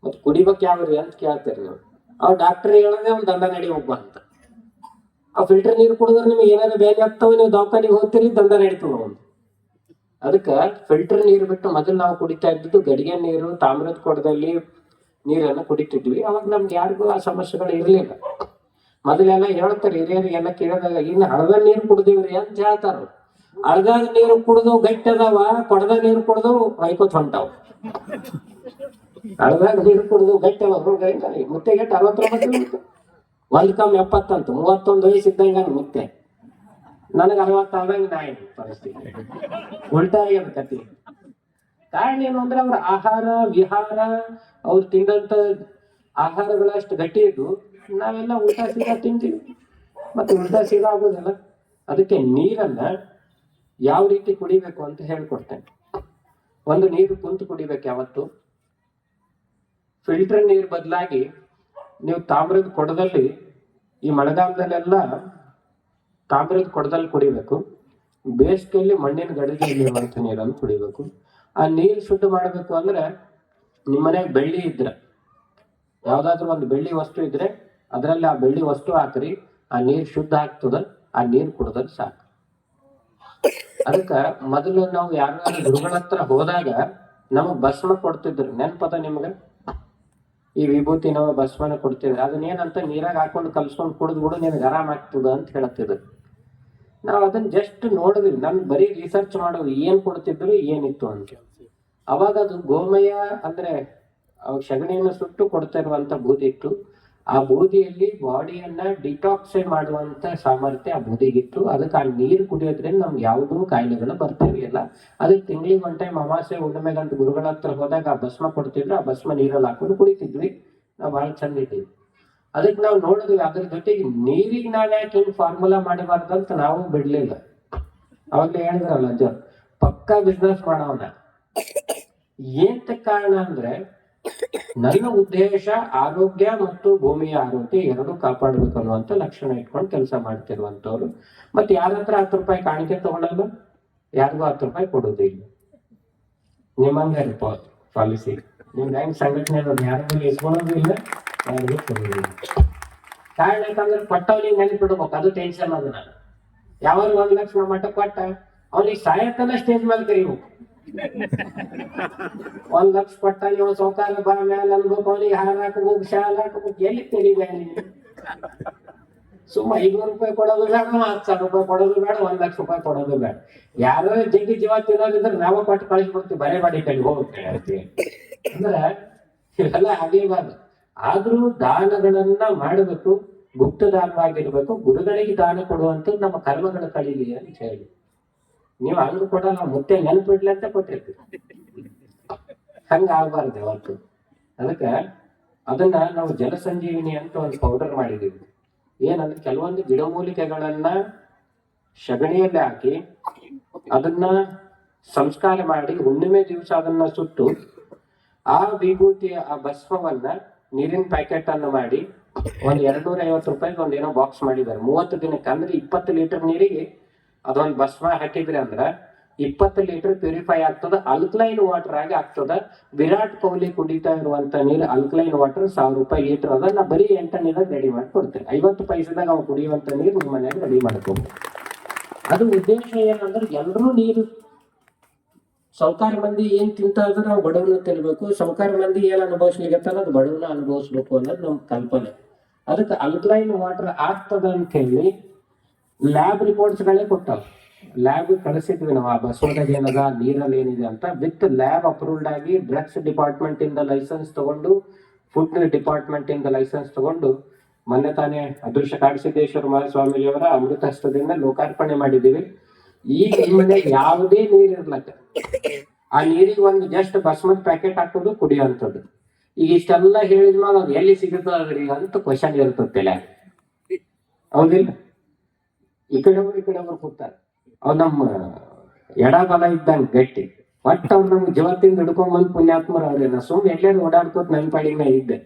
ಮತ್ತೆ ಕುಡಿಬೇಕು ಯಾವ್ರಿ ಅಂತ ಕೇಳ್ತೀರಿ ನೀವು. ಅವ್ ಡಾಕ್ಟರ್ ಹೇಳೋದೇ ಒಂದು ದಂಡ ನಡಿ ಹೋಗ್ಬ ಅಂತ. ಆ ಫಿಲ್ಟರ್ ನೀರು ಕುಡಿದ್ರೆ ನಿಮ್ಗೆ ಏನಾದ್ರು ಬೇರೆ ಆಗ್ತಾವ ನೀವು ದವಾಖಾನಿಗೆ ಹೋಗ್ತೀರಿ, ದಂಡ ನಡೀತದ ಒಂದು ಅದಕ್ಕ ಫಿಲ್ಟರ್ ನೀರು ಬಿಟ್ಟು ಮೊದಲು ನಾವು ಕುಡಿತಾ ಇದ್ದದ್ದು ಗಡಿಗೆ ನೀರು, ತಾಮ್ರದ ಕೊಡದಲ್ಲಿ ನೀರನ್ನ ಕುಡಿತಿದ್ವಿ. ಅವಾಗ ನಮ್ಗೆ ಯಾರಿಗೂ ಆ ಸಮಸ್ಯೆಗಳು ಇರಲಿಲ್ಲ. ಮೊದಲೆಲ್ಲ ಹೇಳ್ತಾರೆ ಹಿರಿಯರಿಗೆಲ್ಲ ಕೇಳಿದಾಗ, ಇನ್ನು ಹಳದ ನೀರು ಕುಡ್ದಿವ್ರಿ ಅಂತ ಹೇಳ್ತಾರ ಹಳದಾಗ ನೀರು ಕುಡಿದು ಗಟ್ಟಿ ಅದಾವ ಕೊಡದ ನೀರು ಕುಡಿದು ಹೊಯ್ಕೋತ್ ಹೊಂಟಾವ. ಹಳದಾಗ ನೀರು ಕುಡಿದು ಗಟ್ಟಿ ಅದಾವ ಮುತ್ತೆ ಗಟ್ಟ ಅರವತ್ತೊಂಬತ್ತು ಒಂದ್ ಕಮ್ ಎಪ್ಪತ್ತಂತ ಮೂವತ್ತೊಂದು ವಯಸ್ಸು ಇದ್ದಂಗ ಮುತ್ತೆ. ನನಗೆ ಅರವತ್ತಾದಂಗ ನಾಯಿ ಪರಿಸ್ಥಿತಿ. ಉಲ್ಟಾಗಿ ಅಂತ ಕತಿ ಕಾರಣ ಏನು ಅಂದ್ರೆ ಅವ್ರ ಆಹಾರ, ವಿಹಾರ, ಅವ್ರು ತಿಂದಂತ ಆಹಾರಗಳಷ್ಟು ಗಟ್ಟಿ ಇದ್ದು ನಾವೆಲ್ಲ ಊಟ ಸೀದಾ ತಿಂತೀವಿ. ಮತ್ತೆ ಊಟ ಸೀದಾ ಆಗೋದಿಲ್ಲ, ಅದಕ್ಕೆ ನೀರನ್ನ ಯಾವ ರೀತಿ ಕುಡಿಬೇಕು ಅಂತ ಹೇಳ್ಕೊಡ್ತೇನೆ. ಒಂದು ನೀರು ಕುಂತು ಕುಡಿಬೇಕು ಯಾವತ್ತು. ಫಿಲ್ಟರ್ ನೀರು ಬದಲಾಗಿ ನೀವು ತಾಮ್ರದ ಕೊಡದಲ್ಲಿ ಈ ಮಳೆಗಾಲದಲ್ಲೆಲ್ಲ ತಾಮ್ರದ ಕೊಡದಲ್ಲಿ ಕುಡಿಬೇಕು. ಬೇಸಿಗೆಯಲ್ಲಿ ಮಣ್ಣಿನ ಗಡಿಗೆ ನೀರನ್ನು ಕುಡಿಬೇಕು. ಆ ನೀರು ಶುದ್ಧ ಮಾಡಬೇಕು ಅಂದ್ರೆ ನಿಮ್ಮ ಮನೆಗೆ ಬೆಳ್ಳಿ ಇದ್ರೆ, ಯಾವ್ದಾದ್ರು ಒಂದು ಬೆಳ್ಳಿ ವಸ್ತು ಇದ್ರೆ ಅದರಲ್ಲಿ ಆ ಬೆಳ್ಳಿ ವಸ್ತು ಹಾಕ್ರಿ, ಆ ನೀರು ಶುದ್ಧ ಆಗ್ತದ, ಆ ನೀರು ಕುಡದ್ರೆ ಸಾಕು. ಅದಕ್ಕ ಮೊದಲು ನಾವು ಯಾರು ಗುರುಗಳ ಹತ್ರ ಹೋದಾಗ ನಮಗ್ ಭಸ್ಮ ಕೊಡ್ತಿದ್ರು. ನೆನ್ಪದ ನಿಮ್ಗೆ? ಈ ವಿಭೂತಿ ನಾವು ಭಸ್ಮನ ಕೊಡ್ತಿದ್ರು. ಅದನ್ನೇನಂತ ನೀರಾಗ ಹಾಕೊಂಡು ಕಲ್ಸ್ಕೊಂಡು ಕುಡಿದ್ ಕೂಡ ನಿನಗೆ ಆರಾಮ ಆಗ್ತದ ಅಂತ ಹೇಳ್ತಿದ್ರು. ನಾವು ಅದನ್ನ ಜಸ್ಟ್ ನೋಡಿದ್ವಿ ನನ್ ಬರೀ ರಿಸರ್ಚ್ ಮಾಡೋದು ಏನ್ ಕೊಡ್ತಿದ್ರು, ಏನಿತ್ತು ಅಂತ. ಅವಾಗ ಅದು ಗೋಮಯ ಅಂದ್ರೆ ಸಗಣಿಯನ್ನು ಸುಟ್ಟು ಕೊಡ್ತಾ ಇರುವಂತ ಬೂದಿ ಇತ್ತು ಆ ಬೂದಿಯಲ್ಲಿ ಬಾಡಿಯನ್ನ ಡಿಟಾಕ್ಸೈ ಮಾಡುವಂತ ಸಾಮರ್ಥ್ಯ ಆ ಬೂದಿಗಿತ್ತು. ಅದಕ್ಕೆ ಆ ನೀರು ಕುಡಿಯೋದ್ರಿಂದ ನಮ್ಗೆ ಯಾವುದೂ ಕಾಯಿಲೆಗಳು ಬರ್ತಾ ಅದಕ್ಕೆ ತಿಂಗಳಿಗೆ ಒನ್ ಟೈಮ್ ಅಮಾಸೆ ಹುಣ್ಣಿಮೆಗಂತ ಗುರುಗಳ ಹತ್ರ ಹೋದಾಗ ಆ ಭಸ್ಮ ಕೊಡ್ತಿದ್ರು. ಆ ಭಸ್ಮ ನೀರಲ್ಲಿ ಹಾಕೊಂಡು ಕುಡಿತಿದ್ವಿ. ನಾವು ಬಹಳ ಚಂದ ಇದ್ದೀವಿ. ಅದಕ್ಕೆ ನಾವು ನೋಡಿದ್ವಿ, ಅದ್ರ ಜೊತೆಗೆ ನೀರಿಗೆ ನಾಳೆ ಯಾಕೆ ಫಾರ್ಮುಲಾ ಮಾಡಬಾರ್ದು ಅಂತ ನಾವು ಬಿಡ್ಲಿಲ್ಲ. ಅವಾಗಲೇ ಹೇಳಿದ್ರಲ್ಲ ಅಜ್ಜ, ಪಕ್ಕಾ ಬಿಸ್ನೆಸ್ ಮಾಡವನ. ಏಂತ ಕಾರಣ ಅಂದ್ರೆ ನನ್ನ ಉದ್ದೇಶ ಆರೋಗ್ಯ ಮತ್ತು ಭೂಮಿಯ ಆರೋಗ್ಯ ಎರಡು ಕಾಪಾಡಬೇಕು ಅನ್ನುವಂತ ಲಕ್ಷಣ ಇಟ್ಕೊಂಡು ಕೆಲಸ ಮಾಡ್ತಿರುವಂತವ್ರು ಮತ್ತೆ ಯಾರ ಹತ್ರ ಹತ್ತು ರೂಪಾಯಿ ಕಾಣಿಕೆ ತಗೊಳಲ್ಲ? ಯಾರಿಗೂ ಹತ್ತು ರೂಪಾಯಿ ಕೊಡೋದಿಲ್ಲ ನಿಮ್ಮಂಗೆ ಪಾಲಿಸಿ ನಿಮ್ ಹೆಂಗ್ ಸಂಘಟನೆ ಯಾರಿಗೂ ಇಸ್ಕೊಳ್ಳೋದು ಇಲ್ಲ, ಯಾರಿಗೂ ಕೊಡೋದಿಲ್ಲ ಕಾರಣ ಯಾಕಂದ್ರೆ ಕೊಟ್ಟವನಿಗೆ ನೆನಪಿಡ್ಬೇಕು ಅದು ಟೆನ್ಷನ್ ಅದನ್ನ ನಾನು. ಯಾವಾಗ ಒಂದ್ ಲಕ್ಷ ಮಟ್ಟ ಕೊಟ್ಟ, ಅವನಿಗೆ ಸಾಯತನ ಸ್ಟೇಜ್ ಮೇಲೆ ಕರಿಬೇಕು. ಒಂದ್ ಲಕ್ಷ ಪಟ್ಟ ನೀವು ಸೌಕಾರ ಬಾ ಮೇಲೆ ಅನ್ಬೇಕು ಅವನಿಗೆ ಹಾರ ಹಾಕಬೇಕು ಶಾಲ ಹಾಕಬೇಕು ಎಲ್ಲಿ ತೆರಿಬೇಡ ನೀನು ಸುಮ್ಮ ಐನೂರು ರೂಪಾಯಿ ಕೊಡೋದು ಬೇಡ, ಹತ್ತು ಸಾವಿರ ರೂಪಾಯಿ ಕೊಡೋದು ಬೇಡ, ಒಂದ್ ಲಕ್ಷ ರೂಪಾಯಿ ಕೊಡೋದು ಬೇಡ. ಯಾರೋ ಜಗ್ಗಿ ಜೀವ ತಿನ್ನೋದಿದ್ರೆ ನಾವೇ ಕೊಟ್ಟು ಕಳಿಸ್ಬಿಡ್ತೀವಿ ಬರೇ ಬಾಡಿ ಕಳಿ ಹೋಗ್ತೇವೆ ಅಂದ್ರೆ ಇವೆಲ್ಲ ಆಗಲೇಬಾರ್ದು ಆದ್ರೂ ದಾನಗಳನ್ನ ಮಾಡಬೇಕು ಗುಪ್ತ ದಾನವಾಗಿರ್ಬೇಕು ಗುರುಗಳಿಗೆ ದಾನ ಕೊಡುವಂತ ನಮ್ಮ ಕರ್ಮಗಳ ಕಳೀಲಿ ಅಂತ ಹೇಳಿ. ನೀವು ಹಂಗ ಕೊಡಲ್ಲ ಮುತ್ತೆ ನೆನ್ಪಿಡ್ಲಿ ಅಂತ ಕೊಟ್ಟಿರ್ತೀವಿ. ಹಂಗ ಆಗ್ಬಾರ್ದು ಅವತ್ತು ಅದಕ್ಕೆ ಅದನ್ನ ನಾವು ಜಲಸಂಜೀವಿನಿ ಅಂತ ಒಂದು ಪೌಡರ್ ಮಾಡಿದೀವಿ. ಏನಂದ್ರೆ ಕೆಲವೊಂದು ಗಿಡಮೂಲಿಕೆಗಳನ್ನ ಸಗಣಿಯಲ್ಲಿ ಹಾಕಿ ಅದನ್ನ ಸಂಸ್ಕಾರ ಮಾಡಿ ಹುಣ್ಣಿಮೆ ದಿವಸ ಅದನ್ನ ಸುಟ್ಟು ಆ ವಿಭೂತಿಯ ಆ ಭಸ್ಮವನ್ನ ನೀರಿನ ಪ್ಯಾಕೆಟ್ ಅನ್ನು ಮಾಡಿ ಒಂದ್ ಎರಡ್ನೂರ ಐವತ್ತು ರೂಪಾಯಿಗೆ ಒಂದೇನೋ ಬಾಕ್ಸ್ ಮಾಡಿದ್ದಾರೆ. ಮೂವತ್ತು ದಿನಕ್ಕೆ, ಅಂದ್ರೆ ಇಪ್ಪತ್ತು ಲೀಟರ್ ನೀರಿಗೆ ಅದೊಂದ್ ಭಸ್ಮ ಹಾಕಿದ್ರಿ ಅಂದ್ರ ಇಪ್ಪತ್ತು ಲೀಟರ್ ಪ್ಯೂರಿಫೈ ಆಗ್ತದ. ಅಲ್ಕ್ಲೈನ್ ವಾಟರ್ ಆಗಿ ಆಗ್ತದ. ವಿರಾಟ್ ಕೊಹ್ಲಿ ಕುಡಿತಾ ಇರುವಂತ ನೀರು ಅಲ್ಕ್ಲೈನ್ ವಾಟರ್ ಸಾವಿರ ರೂಪಾಯಿ ಲೀಟರ್. ಅದ ನಾ ಬರೀ ಎಂಟು ನೀರಾಗ ರೆಡಿ ಮಾಡಿ ಕೊಡ್ತೇನೆ ಐವತ್ತು ಪೈಸದಾಗ ಅವ್ನು ಕುಡಿಯುವಂತ ನೀರು ನಿಮ್ಮ ಮನೆಯಾಗ ರೆಡಿ ಮಾಡ್ಕೊಂಡು ಅದು ಉದ್ದೇಶ ಏನಂದ್ರೆ ಎಲ್ಲರೂ ನೀರು ಸೌಕಾರ ಮಂದಿ ಏನ್ ತಿಂತ ಇದ್ರೆ ನಾವು ಬಡವನ ತಿನ್ಬೇಕು. ಸೌಕಾರ ಮಂದಿ ಏನ್ ಅನುಭವಿಸ್ಲಿಕ್ಕೆ ಅದು ಬಡವನ ಅನುಭವಿಸ್ಬೇಕು ಅನ್ನೋದು ನಮ್ ಕಲ್ಪನೆ. ಅದಕ್ಕೆ ಅಲ್ಕಲೈನ್ ವಾಟರ್ ಆಗ್ತದ ಅಂತ ಹೇಳಿ ಲ್ಯಾಬ್ ರಿಪೋರ್ಟ್ಸ್ ಗಳೇ ಕೊಟ್ಟಾವ. ಲ್ಯಾಬ್ ಕಳಿಸಿದ್ವಿ ನಾವು ಆ ಬಸವದಾಗ ಏನದ ನೀರಲ್ಲಿ ಏನಿದೆ ಅಂತ. ವಿತ್ ಲ್ಯಾಬ್ ಅಪ್ರೂವ್ಡ್ ಆಗಿ ಡ್ರಗ್ಸ್ ಡಿಪಾರ್ಟ್ಮೆಂಟ್ ಇಂದ ಲೈಸೆನ್ಸ್ ತಗೊಂಡು ಫುಡ್ ಡಿಪಾರ್ಟ್ಮೆಂಟ್ ಇಂದ ಲೈಸೆನ್ಸ್ ತಗೊಂಡು, ಮೊನ್ನೆ ತಾನೇ ಅದೃಶ್ಯ ಕಾಡಸಿದ್ದೇಶ್ವರ ಮಹಾಸ್ವಾಮಿಯವರ ಅಮೃತ ಹಸ್ತದಿಂದ ಲೋಕಾರ್ಪಣೆ ಮಾಡಿದ್ದೀವಿ. ಈಗ ಮನೆ ಯಾವುದೇ ನೀರ್ ಆ ನೀರಿಗೆ ಒಂದು ಜಸ್ಟ್ ಬಸ್ಮತ್ ಪ್ಯಾಕೆಟ್ ಹಾಕೋದು ಕುಡಿಯುವಂಥದ್ದು. ಈಗ ಇಷ್ಟೆಲ್ಲ ಹೇಳಿದ್ಮೇಲೆ ಅದು ಎಲ್ಲಿ ಸಿಗುತ್ತದ್ರಿ ಅಂತ ಕ್ವಶನ್ ಇರ್ತದೆ ಹೌದಿಲ್ಲ? ಈ ಕಡೆ ಒಬ್ರು ಈ ಕಡೆ ಅವ್ರು ಕೂತಾರೆ ಅವ್ ನಮ್ಮ ಎಡಬಲ ಇದ್ದಂಗ ಗಟ್ಟಿ. ಒಟ್ಟು ಅವ್ರು ನಮ್ಗೆ ಜೀವತ್ತಿಂದ ಹಿಡ್ಕೊಂಬಂದು ಪುಣ್ಯಾತ್ಮರ ಅವ್ರೇನ ಸುಮ್ಮನೆ ಎಲ್ಲೇನು ಓಡಾಡ್ಕೋತ ನನ್ನ ಪಾಡಿಗೆ ನಾ ಇದ್ದೆ.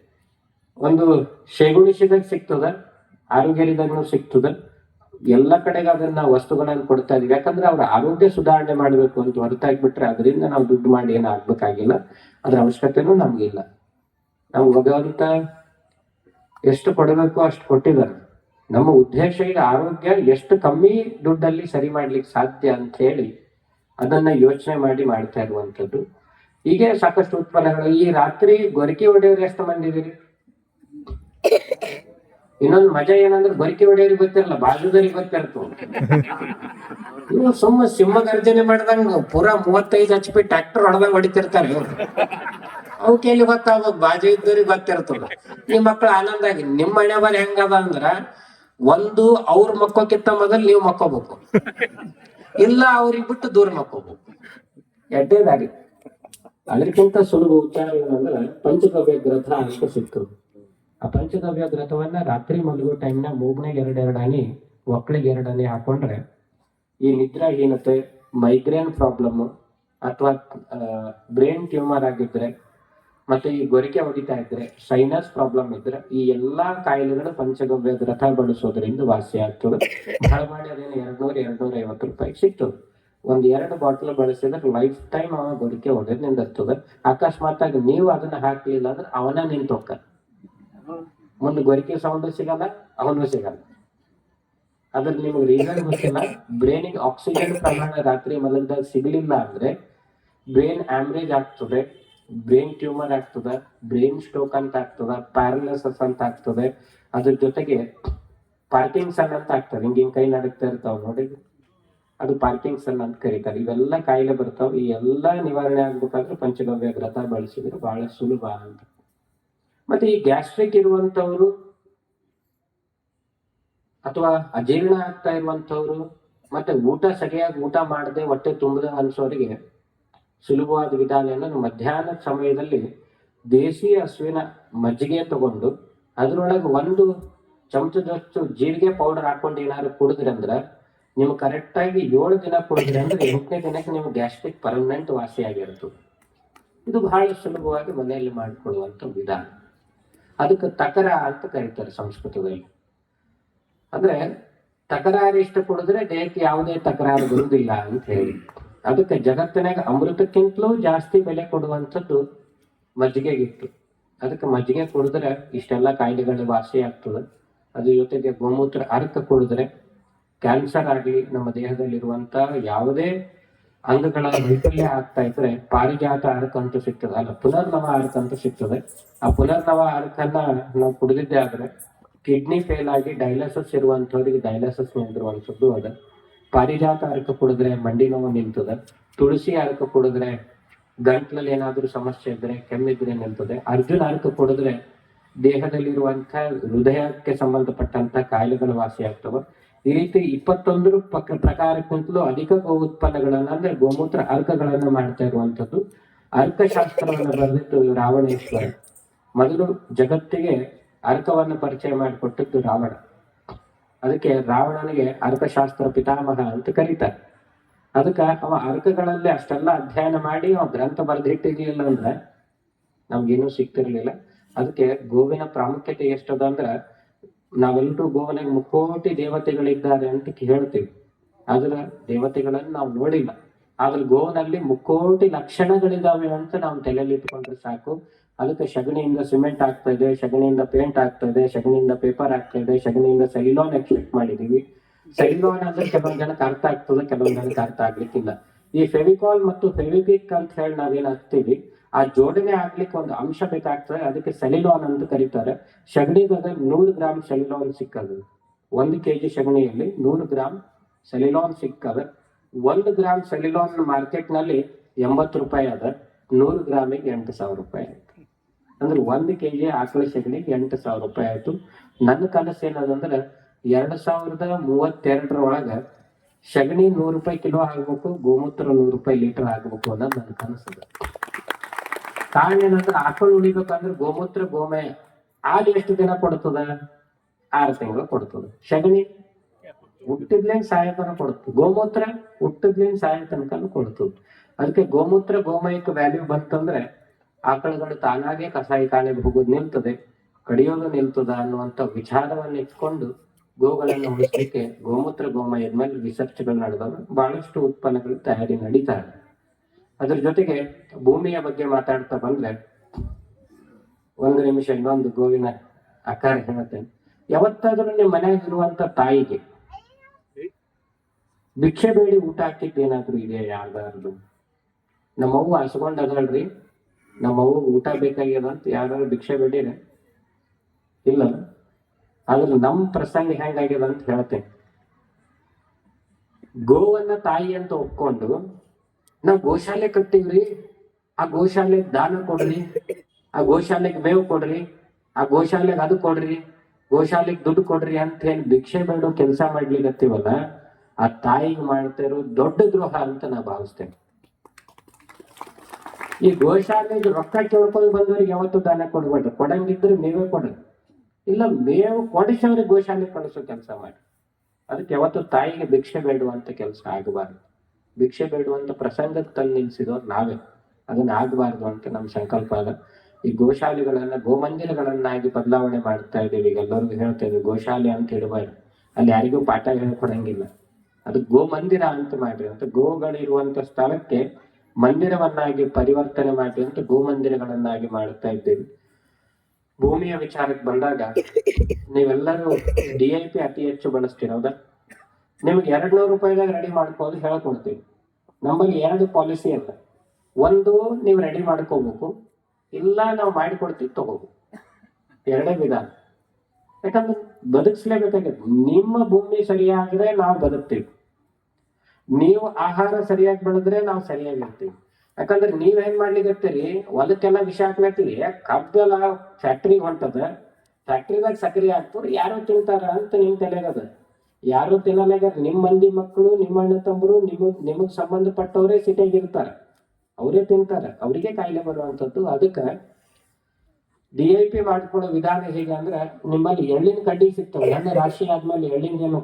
ಒಂದು ಶೇಗುಣಿಸಿದಾಗ ಸಿಗ್ತದ ಆರೋಗ್ಯರಿದಾಗೂ ಸಿಗ್ತದ. ಎಲ್ಲ ಕಡೆಗೆ ಅದನ್ನ ವಸ್ತುಗಳನ್ನು ಕೊಡ್ತಾ ಇದೀವಿ. ಯಾಕಂದ್ರೆ ಅವ್ರ ಆರೋಗ್ಯ ಸುಧಾರಣೆ ಮಾಡಬೇಕು ಅಂತ ಹೊರತಾಗ್ಬಿಟ್ರೆ ಅದರಿಂದ ನಾವು ದುಡ್ಡು ಮಾಡಿ ಏನು ಆಗ್ಬೇಕಾಗಿಲ್ಲ. ಅದ್ರ ಅವಶ್ಯಕತೆನೂ ನಮ್ಗಿಲ್ಲ. ನಾವು ಭಗವಂತ ಎಷ್ಟು ಕೊಡಬೇಕು ಅಷ್ಟು ಕೊಟ್ಟಿದ್ದಾರೆ. ನಮ್ಮ ಉದ್ದೇಶ ಈಗ ಆರೋಗ್ಯ ಎಷ್ಟು ಕಮ್ಮಿ ದುಡ್ಡಲ್ಲಿ ಸರಿ ಮಾಡ್ಲಿಕ್ಕೆ ಸಾಧ್ಯ ಅಂತ ಹೇಳಿ ಅದನ್ನ ಯೋಚನೆ ಮಾಡಿ ಮಾಡ್ತಾ ಇರುವಂಥದ್ದು. ಹೀಗೆ ಸಾಕಷ್ಟು ಉತ್ಪನ್ನಗಳು ಈ ರಾತ್ರಿ ಗೊರಕೆ ಹೊಡೆಯವ್ರು ಎಷ್ಟು ಮಂದಿ ಇದೀರಿ? ಇನ್ನೊಂದು ಮಜಾ ಏನಂದ್ರೆ ಗೊರಕೆ ಹೊಡೆಯೋರಿಗೆ ಗೊತ್ತಿರಲ್ಲ ಬಾಜುದವ್ರಿಗೆ ಗೊತ್ತಿರ್ತವ ಇವು ಸುಮ್ಮ ಸಿಂಹ ಗರ್ಜನೆ ಮಾಡ್ದಂಗ ಪೂರಾ ಮೂವತ್ತೈದು ಎಚ್ ಪಿ ಟ್ರ್ಯಾಕ್ಟರ್ ಹೊಡೆದಂಗ ಹೊಡಿತಿರ್ತಾರೆ ಅವಕ್ಕೆ ಎಲ್ಲಿ ಗೊತ್ತಾಗ್ಬೇಕು ಬಾಜು ಇದ್ದವ್ರಿಗೆ ಗೊತ್ತಿರ್ತದ. ಈ ಮಕ್ಕಳು ಆನಂದ ಆಗಿ ನಿಮ್ಮ ಮನೆ ಬರ ಹೆಂಗದ ಅಂದ್ರ ಒಂದು ಅವ್ರ ಮಕ್ಕೋಕ್ಕಿಂತ ಮೊದಲು ನೀವು ಮಕ್ಕೋಬೇಕು. ಇಲ್ಲ ಅವ್ರಿಗೆ ಬಿಟ್ಟು ದೂರ ಮಕ್ಕೋಬೇಕು. ಎಡ್ಡೇದಾಗಿ ಅದಕ್ಕಿಂತ ಸುಲಭ ಉಚ್ಚಾರ ಏನಂದ್ರೆ ಪಂಚಗವ್ಯ ಗ್ರಂಥ ಅಷ್ಟು ಸಿಕ್ತು. ಆ ಪಂಚಗವ್ಯ ಗ್ರಥವನ್ನ ರಾತ್ರಿ ಮಲಗೋ ಟೈಮ್ನ ಮೂಗ್ನಾಗ ಎರಡು ಹನಿ ಒಕ್ಕಳಿಗೆ ಎರಡು ಹನಿ ಹಾಕೊಂಡ್ರೆ ಈ ನಿದ್ರಾಹೀನತೆ ಮೈಗ್ರೇನ್ ಪ್ರಾಬ್ಲಮ್ ಅಥವಾ ಬ್ರೈನ್ ಟ್ಯೂಮರ್ ಆಗಿದ್ರೆ ಮತ್ತೆ ಈ ಗೊರಿಕೆ ಹೊಡಿತಾ ಇದ್ರೆ ಸೈನಸ್ ಪ್ರಾಬ್ಲಮ್ ಇದ್ರೆ, ಈ ಎಲ್ಲಾ ಕಾಯಿಲೆಗಳು ಪಂಚಗವ್ಯ ರಥ ಬಳಸೋದ್ರಿಂದ ವಾಸಿ ಆಗ್ತದೆ. ಬಹಳ ಮಾಡಿ ಅದೇನು ಎರಡ್ನೂರ ಎರಡ್ನೂರ ಐವತ್ತು ರೂಪಾಯಿ ಸಿಗ್ತದೆ. ಒಂದ್ ಎರಡು ಬಾಟಲ್ ಬಳಸಿದ್ರೆ ಲೈಫ್ ಟೈಮ್ ಅವ ಗೊರಿಕೆ ಹೊಡೆದ್ ನಿಂದಿರ್ತದೆ ಅಕಸ್ಮಾತ್ ಆಗಿ ನೀವು ಅದನ್ನ ಹಾಕ್ಲಿಲ್ಲ ಅಂದ್ರೆ ಅವನ ನಿಂತೋಕ ಮುಂದೆ ಗೊರಿಕೆ ಸೌಂಡ್ ಸಿಗಲ್ಲ, ಅವನು ಸಿಗಲ್ಲ. ಅದ್ರ ನಿಮ್ಗೆ ರೀಸನ್ ಗೊತ್ತಿಲ್ಲ. ಬ್ರೈನಿಗೆ ಆಕ್ಸಿಜನ್ ಪ್ರಮಾಣ ರಾತ್ರಿ ಮಲಗಿದಾಗ ಸಿಗ್ಲಿಲ್ಲ ಅಂದ್ರೆ ಬ್ರೈನ್ ಆಮ್ರೇಜ್ ಆಗ್ತದೆ. ಬ್ರೈನ್ ಟ್ಯೂಮರ್ ಆಗ್ತದೆ ಬ್ರೈನ್ ಸ್ಟ್ರೋಕ್ ಅಂತ ಆಗ್ತದೆ ಪ್ಯಾರಲಿಸಸ್ ಅಂತ ಆಗ್ತದೆ. ಅದ್ರ ಜೊತೆಗೆ ಪಾರ್ಕಿಂಗ್ಸನ್ ಅಂತ ಆಗ್ತದೆ. ಹಿಂಗೆ ಕೈ ನಡಕ್ತಾ ಇರ್ತಾವ ನೋಡಿ. ಅದು ಪಾರ್ಕಿಂಗ್ಸನ್ ಅಂತ ಕರೀತಾರೆ. ಇವೆಲ್ಲ ಕಾಯಿಲೆ ಬರ್ತಾವ. ಈ ಎಲ್ಲ ನಿವಾರಣೆ ಆಗ್ಬೇಕಾದ್ರೆ ಪಂಚಗವ್ಯ ವ್ರತ ಬಳಸಿದ್ರೆ ಬಹಳ ಸುಲಭ ಅಂತ. ಮತ್ತೆ ಈ ಗ್ಯಾಸ್ಟ್ರಿಕ್ ಇರುವಂತವ್ರು ಅಥವಾ ಅಜೀರ್ಣ ಆಗ್ತಾ ಇರುವಂತವ್ರು ಮತ್ತೆ ಊಟ ಸರಿಯಾಗಿ ಊಟ ಮಾಡದೆ ಹೊಟ್ಟೆ ತುಂಬದ ಅನ್ಸೋರಿಗೆ ಸುಲಭವಾದ ವಿಧಾನ ಏನಂದ್ರೆ ಮಧ್ಯಾಹ್ನ ಸಮಯದಲ್ಲಿ ದೇಸಿ ಹಸುವಿನ ಮಜ್ಜಿಗೆ ತಗೊಂಡು ಅದರೊಳಗೆ ಒಂದು ಚಮಚದಷ್ಟು ಜೀರಿಗೆ ಪೌಡರ್ ಹಾಕೊಂಡು ಏನಾದ್ರು ಕುಡಿದ್ರೆ ಅಂದ್ರೆ ನೀವು ಕರೆಕ್ಟ್ ಆಗಿ ಏಳು ದಿನ ಕುಡಿದ್ರಿ ಅಂದ್ರೆ ಎಂಟನೇ ದಿನಕ್ಕೆ ನಿಮ್ಗೆ ಗ್ಯಾಸ್ಟ್ರಿಕ್ ಪರ್ಮನೆಂಟ್ ವಾಸಿ ಆಗಿರುತ್ತೆ. ಇದು ಬಹಳ ಸುಲಭವಾಗಿ ಮನೆಯಲ್ಲಿ ಮಾಡಿಕೊಳ್ಳುವಂಥ ವಿಧಾನ. ಅದಕ್ಕೆ ತಕರ ಅಂತ ಕರೀತಾರೆ ಸಂಸ್ಕೃತದಲ್ಲಿ. ಅಂದ್ರೆ ತಕರಾರಿಷ್ಟ ಕುಡಿದ್ರೆ ದೇಹಕ್ಕೆ ಯಾವುದೇ ತಕರಾರು ಬರುವುದಿಲ್ಲ ಅಂತ ಹೇಳಿ. ಅದಕ್ಕೆ ಜಗತ್ತಿನಾಗ ಅಮೃತಕ್ಕಿಂತಲೂ ಜಾಸ್ತಿ ಬೆಲೆ ಕೊಡುವಂಥದ್ದು ಮಜ್ಜಿಗೆಗಿತ್ತು. ಅದಕ್ಕೆ ಮಜ್ಜಿಗೆ ಕುಡಿದ್ರೆ ಇಷ್ಟೆಲ್ಲ ಕಾಯಿಲೆಗಳು ವಾಸಿ ಆಗ್ತದೆ. ಅದ್ರ ಜೊತೆಗೆ ಗೋಮೂತ್ರ ಅರ್ಕ ಕುಡಿದ್ರೆ ಕ್ಯಾನ್ಸರ್ ಆಗಲಿ, ನಮ್ಮ ದೇಹದಲ್ಲಿರುವಂತ ಯಾವುದೇ ಅಂಗಗಳ ವೈಫಲ್ಯ ಆಗ್ತಾ ಇದ್ರೆ ಪಾರಿಜಾತ ಅರ್ಕ ಅಂತ ಸಿಗ್ತದೆ. ಅಲ್ಲ, ಪುನರ್ನವ ಅರ್ಕ ಅಂತ ಸಿಗ್ತದೆ. ಆ ಪುನರ್ನವ ಅರ್ಕನ್ನ ನಾವು ಕುಡಿದಿದ್ದೇ ಆದ್ರೆ ಕಿಡ್ನಿ ಫೇಲ್ ಆಗಿ ಡೈಲಾಸಸ್ ಇರುವಂತವ್ರಿಗೆ ಡೈಲಾಸಸ್ ನಿಂತಿರುವಂತದ್ದು ಅದ. ಪಾರಿಜಾತ ಅರ್ಕ ಕುಡಿದ್ರೆ ಮಂಡಿ ನೋವು ನಿಲ್ತದೆ ತುಳಸಿ ಅರ್ಕ ಕುಡಿದ್ರೆ ಗಂಟ್ಲಲ್ಲಿ ಏನಾದ್ರೂ ಸಮಸ್ಯೆ ಇದ್ರೆ ಕೆಮ್ಮಿದ್ರೆ ನಿಲ್ತದೆ ಅರ್ಜುನ ಅರ್ಕ ಕುಡಿದ್ರೆ ದೇಹದಲ್ಲಿರುವಂತ ಹೃದಯಕ್ಕೆ ಸಂಬಂಧಪಟ್ಟಂತ ಕಾಯಿಲೆಗಳು ವಾಸಿ ಆಗ್ತವೆ. ಈ ರೀತಿ ಇಪ್ಪತ್ತೊಂದು ಪಕ್ ಪ್ರಕಾರಕ್ಕಿಂತಲೂ ಅಧಿಕ ಗೋ ಉತ್ಪನ್ನಗಳನ್ನ ಅಂದ್ರೆ ಗೋಮೂತ್ರ ಅರ್ಕಗಳನ್ನ ಮಾಡ್ತಾ ಇರುವಂತದ್ದು ಅರ್ಕಶಾಸ್ತ್ರವನ್ನು ಬರೆದಿದ್ದು ರಾವಣೇಶ್ವರ. ಮೊದಲು ಜಗತ್ತಿಗೆ ಅರ್ಕವನ್ನು ಪರಿಚಯ ಮಾಡಿಕೊಟ್ಟದ್ದು ರಾವಣ. ಅದಕ್ಕೆ ರಾವಣನಿಗೆ ಅರ್ಕಶಾಸ್ತ್ರ ಪಿತಾಮಹ ಅಂತ ಕರೀತಾರೆ. ಅದಕ್ಕೆ ಅವ ಅರ್ಕಗಳಲ್ಲಿ ಅಷ್ಟೆಲ್ಲ ಅಧ್ಯಯನ ಮಾಡಿ ಅವ ಗ್ರಂಥ ಬರೆದಿಟ್ಟಿರ್ಲಿಲ್ಲ ಅಂದ್ರೆ ನಮ್ಗೇನು ಸಿಗ್ತಿರ್ಲಿಲ್ಲ. ಅದಕ್ಕೆ ಗೋವಿನ ಪ್ರಾಮುಖ್ಯತೆ ಎಷ್ಟದ ಅಂದ್ರ ನಾವೆಲ್ಲರೂ ಗೋವನಿಗೆ ಮುಕ್ಕೋಟಿ ದೇವತೆಗಳಿದ್ದಾರೆ ಅಂತ ಹೇಳ್ತೀವಿ. ಅದರ ದೇವತೆಗಳನ್ನು ನಾವು ನೋಡಿಲ್ಲ. ಆದ್ರೆ ಗೋವನಲ್ಲಿ ಮುಕ್ಕೋಟಿ ಲಕ್ಷಣಗಳಿದಾವೆ ಅಂತ ನಾವು ತಲೆಯಲ್ಲಿ ಇಟ್ಕೊಂಡ್ರೆ ಸಾಕು. ಅದಕ್ಕೆ ಸಗಣಿಯಿಂದ ಸಿಮೆಂಟ್ ಆಗ್ತಾ ಇದೆ ಸಗಣಿಯಿಂದ ಪೇಂಟ್ ಆಗ್ತಾ ಇದೆ ಸಗಣಿಯಿಂದ ಪೇಪರ್ ಆಗ್ತಾ ಇದೆ ಸಗಣಿಯಿಂದ ಸೈಲೋನ್ ಎಕ್ಸ್ಪೆಕ್ಟ್ ಮಾಡಿದೀವಿ. ಸೈಲೋನ್ ಅಂದ್ರೆ ಕೆಲವೊಂದ್ ಜನಕ್ಕೆ ಅರ್ಥ ಆಗ್ತದೆ, ಕೆಲವೊಂದ್ ಜನಕ್ಕೆ ಅರ್ಥ ಆಗ್ಲಿಕ್ಕಿಲ್ಲ. ಈ ಫೆವಿಕಾಲ್ ಮತ್ತು ಫೆವಿಪಿಕ್ ಅಂತ ಹೇಳಿ ನಾವೇನ್ ಹಾಕ್ತೀವಿ, ಆ ಜೋಡಣೆ ಆಗ್ಲಿಕ್ಕೆ ಒಂದು ಅಂಶ ಬೇಕಾಗ್ತದೆ, ಅದಕ್ಕೆ ಸೆಲಿಲೋನ್ ಅಂತ ಕರೀತಾರೆ. ಸಗಣಿದಾಗ ನೂರು ಗ್ರಾಮ್ ಸೆಲಿಲೋನ್ ಸಿಕ್ಕದು. ಒಂದು ಕೆಜಿ ಸಗಣಿಯಲ್ಲಿ ನೂರು ಗ್ರಾಮ್ ಸೆಲಿಲೋನ್ ಸಿಕ್ಕದ ಒಂದು ಗ್ರಾಮ್ ಸೆಲಿಲೋನ್ ಮಾರ್ಕೆಟ್ನಲ್ಲಿ ಎಂಬತ್ತು ರೂಪಾಯಿ ಅದ, ನೂರು ಗ್ರಾಮಿಗೆ ಎಂಟು ಸಾವಿರ ರೂಪಾಯಿ ಅಂದ್ರೆ ಒಂದು ಕೆಜಿ ಆಕಳ ಸೆಗಣಿಗೆ ಎಂಟು ಸಾವಿರ ರೂಪಾಯಿ ಆಯ್ತು. ನನ್ನ ಕನಸು ಏನದಂದ್ರೆ ಎರಡ್ ಸಾವಿರದ ಮೂವತ್ತೆರಡರ ಒಳಗ ಸಗಣಿ ನೂರು ರೂಪಾಯಿ ಕಿಲೋ ಆಗ್ಬೇಕು, ಗೋಮೂತ್ರ ನೂರು ರೂಪಾಯಿ ಲೀಟರ್ ಆಗ್ಬೇಕು ಅನ್ನೋದು ನನ್ನ ಕನಸು ಕಾರಣ ಏನಂದ್ರೆ ಆಕಳ ಉಳಿಬೇಕಂದ್ರೆ ಗೋಮೂತ್ರ ಗೋಮಯ ಆಗ ಎಷ್ಟು ದಿನ ಕೊಡ್ತದ? ಆರು ತಿಂಗಳು ಕೊಡ್ತದ. ಸಗಣಿ ಹುಟ್ಟಿದ್ಲೇನ್ ಸಾಯತನ ಕೊಡ್ತು ಕೊಡ್ತದೆ. ಗೋಮೂತ್ರ ಹುಟ್ಟಿದ್ಲೇನ್ ಸಾಯ ತನಕ ಕೊಡ್ತದೆ. ಅದಕ್ಕೆ ಗೋಮೂತ್ರ, ಗೋಮಯಕ್ಕೆ ವ್ಯಾಲ್ಯೂ ಬಂತಂದ್ರೆ ಆಕಳುಗಳು ತಾನಾಗೆ ಕಾಣೆ ಹೋಗೋದು ನಿಲ್ತದೆ, ಕಡಿಯೋದು ನಿಲ್ತದ ಅನ್ನುವಂತ ವಿಚಾರವನ್ನು ಇಟ್ಕೊಂಡು ಗೋಗಳನ್ನು ಉಳಿಸ್ಲಿಕ್ಕೆ ಗೋಮೂತ್ರ ಗೋಮಯದ ಮೇಲೆ ರಿಸರ್ಚ್ಗಳು ನಡೆದವು ಬಹಳಷ್ಟು ಉತ್ಪನ್ನಗಳು ತಯಾರಿ ನಡೀತಾ ಇದೆ ಅದ್ರ ಜೊತೆಗೆ ಭೂಮಿಯ ಬಗ್ಗೆ ಮಾತಾಡ್ತಾ ಬಂದ್ರೆ ಒಂದು ನಿಮಿಷ ಇನ್ನೊಂದು ಗೋವಿನ ಆಕಾರ ಹೇಳ್ತೇನೆ ಯಾವತ್ತಾದ್ರೂ ನಿಮ್ಮ ಮನೆಯಾಗಿರುವಂತ ತಾಯಿಗೆ ಭಿಕ್ಷೆ ಬೇಡಿ ಊಟ ಹಾಕಿದ್ದೇನಾದ್ರೂ ಇದೆಯಾ ಇದೆ ಯಾರ್ದಾರ್ದು ನಮ್ಮವ್ವ ಹಸ್ಕೊಂಡ್ ಅದಳ್ರಿ ಅವ್ರಿಗೆ ಊಟ ಬೇಕಾಗ್ಯದ ಅಂತ ಯಾರು ಭಿಕ್ಷೆ ಬೇಡಿರ? ಇಲ್ಲ. ಆದ್ರೆ ನಮ್ಮ ಪ್ರಸಂಗ ಹೆಂಗಾಗ್ಯದ ಅಂತ ಹೇಳ್ತೇನೆ. ಗೋವನ್ನ ತಾಯಿ ಅಂತ ಒಪ್ಕೊಂಡು, ನಾವ್ ಗೋಶಾಲೆ ಕಟ್ಟಿವ್ರಿ, ಆ ಗೋಶಾಲೆಗೆ ದಾನ ಕೊಡ್ರಿ, ಆ ಗೋಶಾಲೆಗೆ ಮೇವು ಕೊಡ್ರಿ, ಆ ಗೋಶಾಲೆಗೆ ಅದು ಕೊಡ್ರಿ, ಗೋಶಾಲೆಗೆ ದುಡ್ಡು ಕೊಡ್ರಿ ಅಂತ ಹೇಳಿ ಭಿಕ್ಷೆ ಬೇಡೋ ಕೆಲಸ ಮಾಡ್ಲಿಕ್ಕೆ ಆ ತಾಯಿಗೆ ಮಾಡ್ತಾ ದೊಡ್ಡ ದ್ರೋಹ ಅಂತ ನಾ ಭಾವಿಸ್ತೇನೆ. ಈ ಗೋಶಾಲೆಗೆ ರೊಕ್ಕ ಕೇಳ್ಕೊಂಡು ಬಂದವ್ರಿಗೆ ಯಾವತ್ತು ದಾನ ಕೊಡ್ಬೇಡ್ರಿ. ಕೊಡಂಗಿದ್ರೆ ಮೇವೇ ಕೊಡ್ರಿ. ಇಲ್ಲ ಮೇವು ಕೊಡಿಸಿ ಅವ್ರಿಗೆ ಗೋಶಾಲೆ ಕಳಿಸೋ ಕೆಲಸ ಮಾಡಿ. ಅದಕ್ಕೆ ಯಾವತ್ತು ತಾಯಿಗೆ ಭಿಕ್ಷೆ ಬೇಡುವಂತ ಕೆಲಸ ಆಗಬಾರ್ದು. ಭಿಕ್ಷೆ ಬೇಡುವಂತ ಪ್ರಸಂಗಕ್ಕೆ ತಂದು ನಿಲ್ಸಿದವ್ರು ನಾವೇ. ಅದನ್ನ ಆಗಬಾರ್ದು ಅಂತ ನಮ್ಮ ಸಂಕಲ್ಪ ಅದ. ಈ ಗೋಶಾಲೆಗಳನ್ನ, ಗೋಮಂದಿರಗಳನ್ನಾಗಿ ಬದಲಾವಣೆ ಮಾಡ್ತಾ ಇದ್ದೀವಿ. ಈಗ ಎಲ್ಲರಿಗೂ ಹೇಳ್ತಾ ಇದ್ದೀವಿ ಗೋಶಾಲೆ ಅಂತ ಇಡಬಾರ್ದು ಅಲ್ಲಿ ಯಾರಿಗೂ ಪಾಠ ಹೇಳ್ಕೊಡಂಗಿಲ್ಲ. ಅದು ಗೋಮಂದಿರ ಅಂತ ಮಾಡ್ರಿ. ಅಂತ ಗೋಗಳಿರುವಂತ ಸ್ಥಳಕ್ಕೆ ಮಂದಿರವನ್ನಾಗಿ ಪರಿವರ್ತನೆ ಮಾಡಿ ಭೂಮಂದಿರಗಳನ್ನಾಗಿ ಮಾಡುತ್ತಾ ಇದ್ದೇವೆ ಭೂಮಿಯ ವಿಚಾರಕ್ಕೆ ಬಂದಾಗ ನೀವೆಲ್ಲರೂ ಡಿ ಐ ಪಿ ಅತಿ ಹೆಚ್ಚು ಬಳಸ್ತೀರ, ಹೌದಾ? ನಿಮ್ಗೆ ಎರಡ್ ನೂರು ರೂಪಾಯಿದಾಗ ರೆಡಿ ಮಾಡ್ಕೋದು ಹೇಳ್ಕೊಡ್ತೀವಿ ನಮ್ಮಲ್ಲಿ ಎರಡು ಪಾಲಿಸಿ ಅಂತ ಒಂದು, ನೀವು ರೆಡಿ ಮಾಡ್ಕೋಬೇಕು. ಇಲ್ಲ, ನಾವು ಮಾಡಿಕೊಡ್ತೀವಿ, ತಗೋಬೇಕು. ಎರಡೇ ವಿಧಾನ. ಯಾಕಂದ್ರೆ ಬದುಕಿಸ್ಲೇಬೇಕಾಗತ್ತೆ. ನಿಮ್ಮ ಭೂಮಿ ಸರಿಯಾದ್ರೆ ನಾವು ಬದುಕ್ತೀವಿ. ನೀವು ಆಹಾರ ಸರಿಯಾಗಿ ಬೆಳೆದ್ರೆ ನಾವು ಸರಿಯಾಗಿರ್ತೀವಿ ಯಾಕಂದ್ರೆ ನೀವ್ ಏನ್ ಇರ್ತೀರಿ? ಹೊಲಕ್ಕೆಲ್ಲ ವಿಷ ಹಾಕ್ಲತ್ತೀರಿ ಕಬ್ಬೆಲ್ಲ ಫ್ಯಾಕ್ಟ್ರಿ ಹೊಂಟದ. ಫ್ಯಾಕ್ಟ್ರಿದಾಗ ಸಕ್ರಿ ಹಾಕ್ತಾರೆ ಯಾರು ತಿಂತಾರ ಅಂತ ನಿಮ್ ತಲೆಗದ ಯಾರು ತಿನ್ನಲಾಗ್ಯಾರ ನಿಮ್ ಮಂದಿ ಮಕ್ಕಳು ನಿಮ್ಮ ಅಣ್ಣ ತಮ್ಮರು, ನಿಮ್, ನಿಮಗ್ ಸಂಬಂಧಪಟ್ಟವರೇ ಸಿಟಿಯಾಗಿ ಇರ್ತಾರ. ಅವರೇ ತಿಂತಾರ. ಅವರಿಗೆ ಕಾಯಿಲೆ ಬರುವಂತದ್ದು ಅದಕ್ಕೆ ಡಿ ಐ ಪಿ ಮಾಡ್ಕೊಳ್ಳೋ ವಿಧಾನ ಹೇಗೆ ಅಂದ್ರೆ, ನಿಮ್ಮಲ್ಲಿ ಎಳ್ಳಿನ ಕಡ್ಡಿ ಸಿಗ್ತವೆ. ಎಣ್ಣೆ ರಾಶಿ ಆದ್ಮೇಲೆ ಎಳ್ಳಿನ ಏನು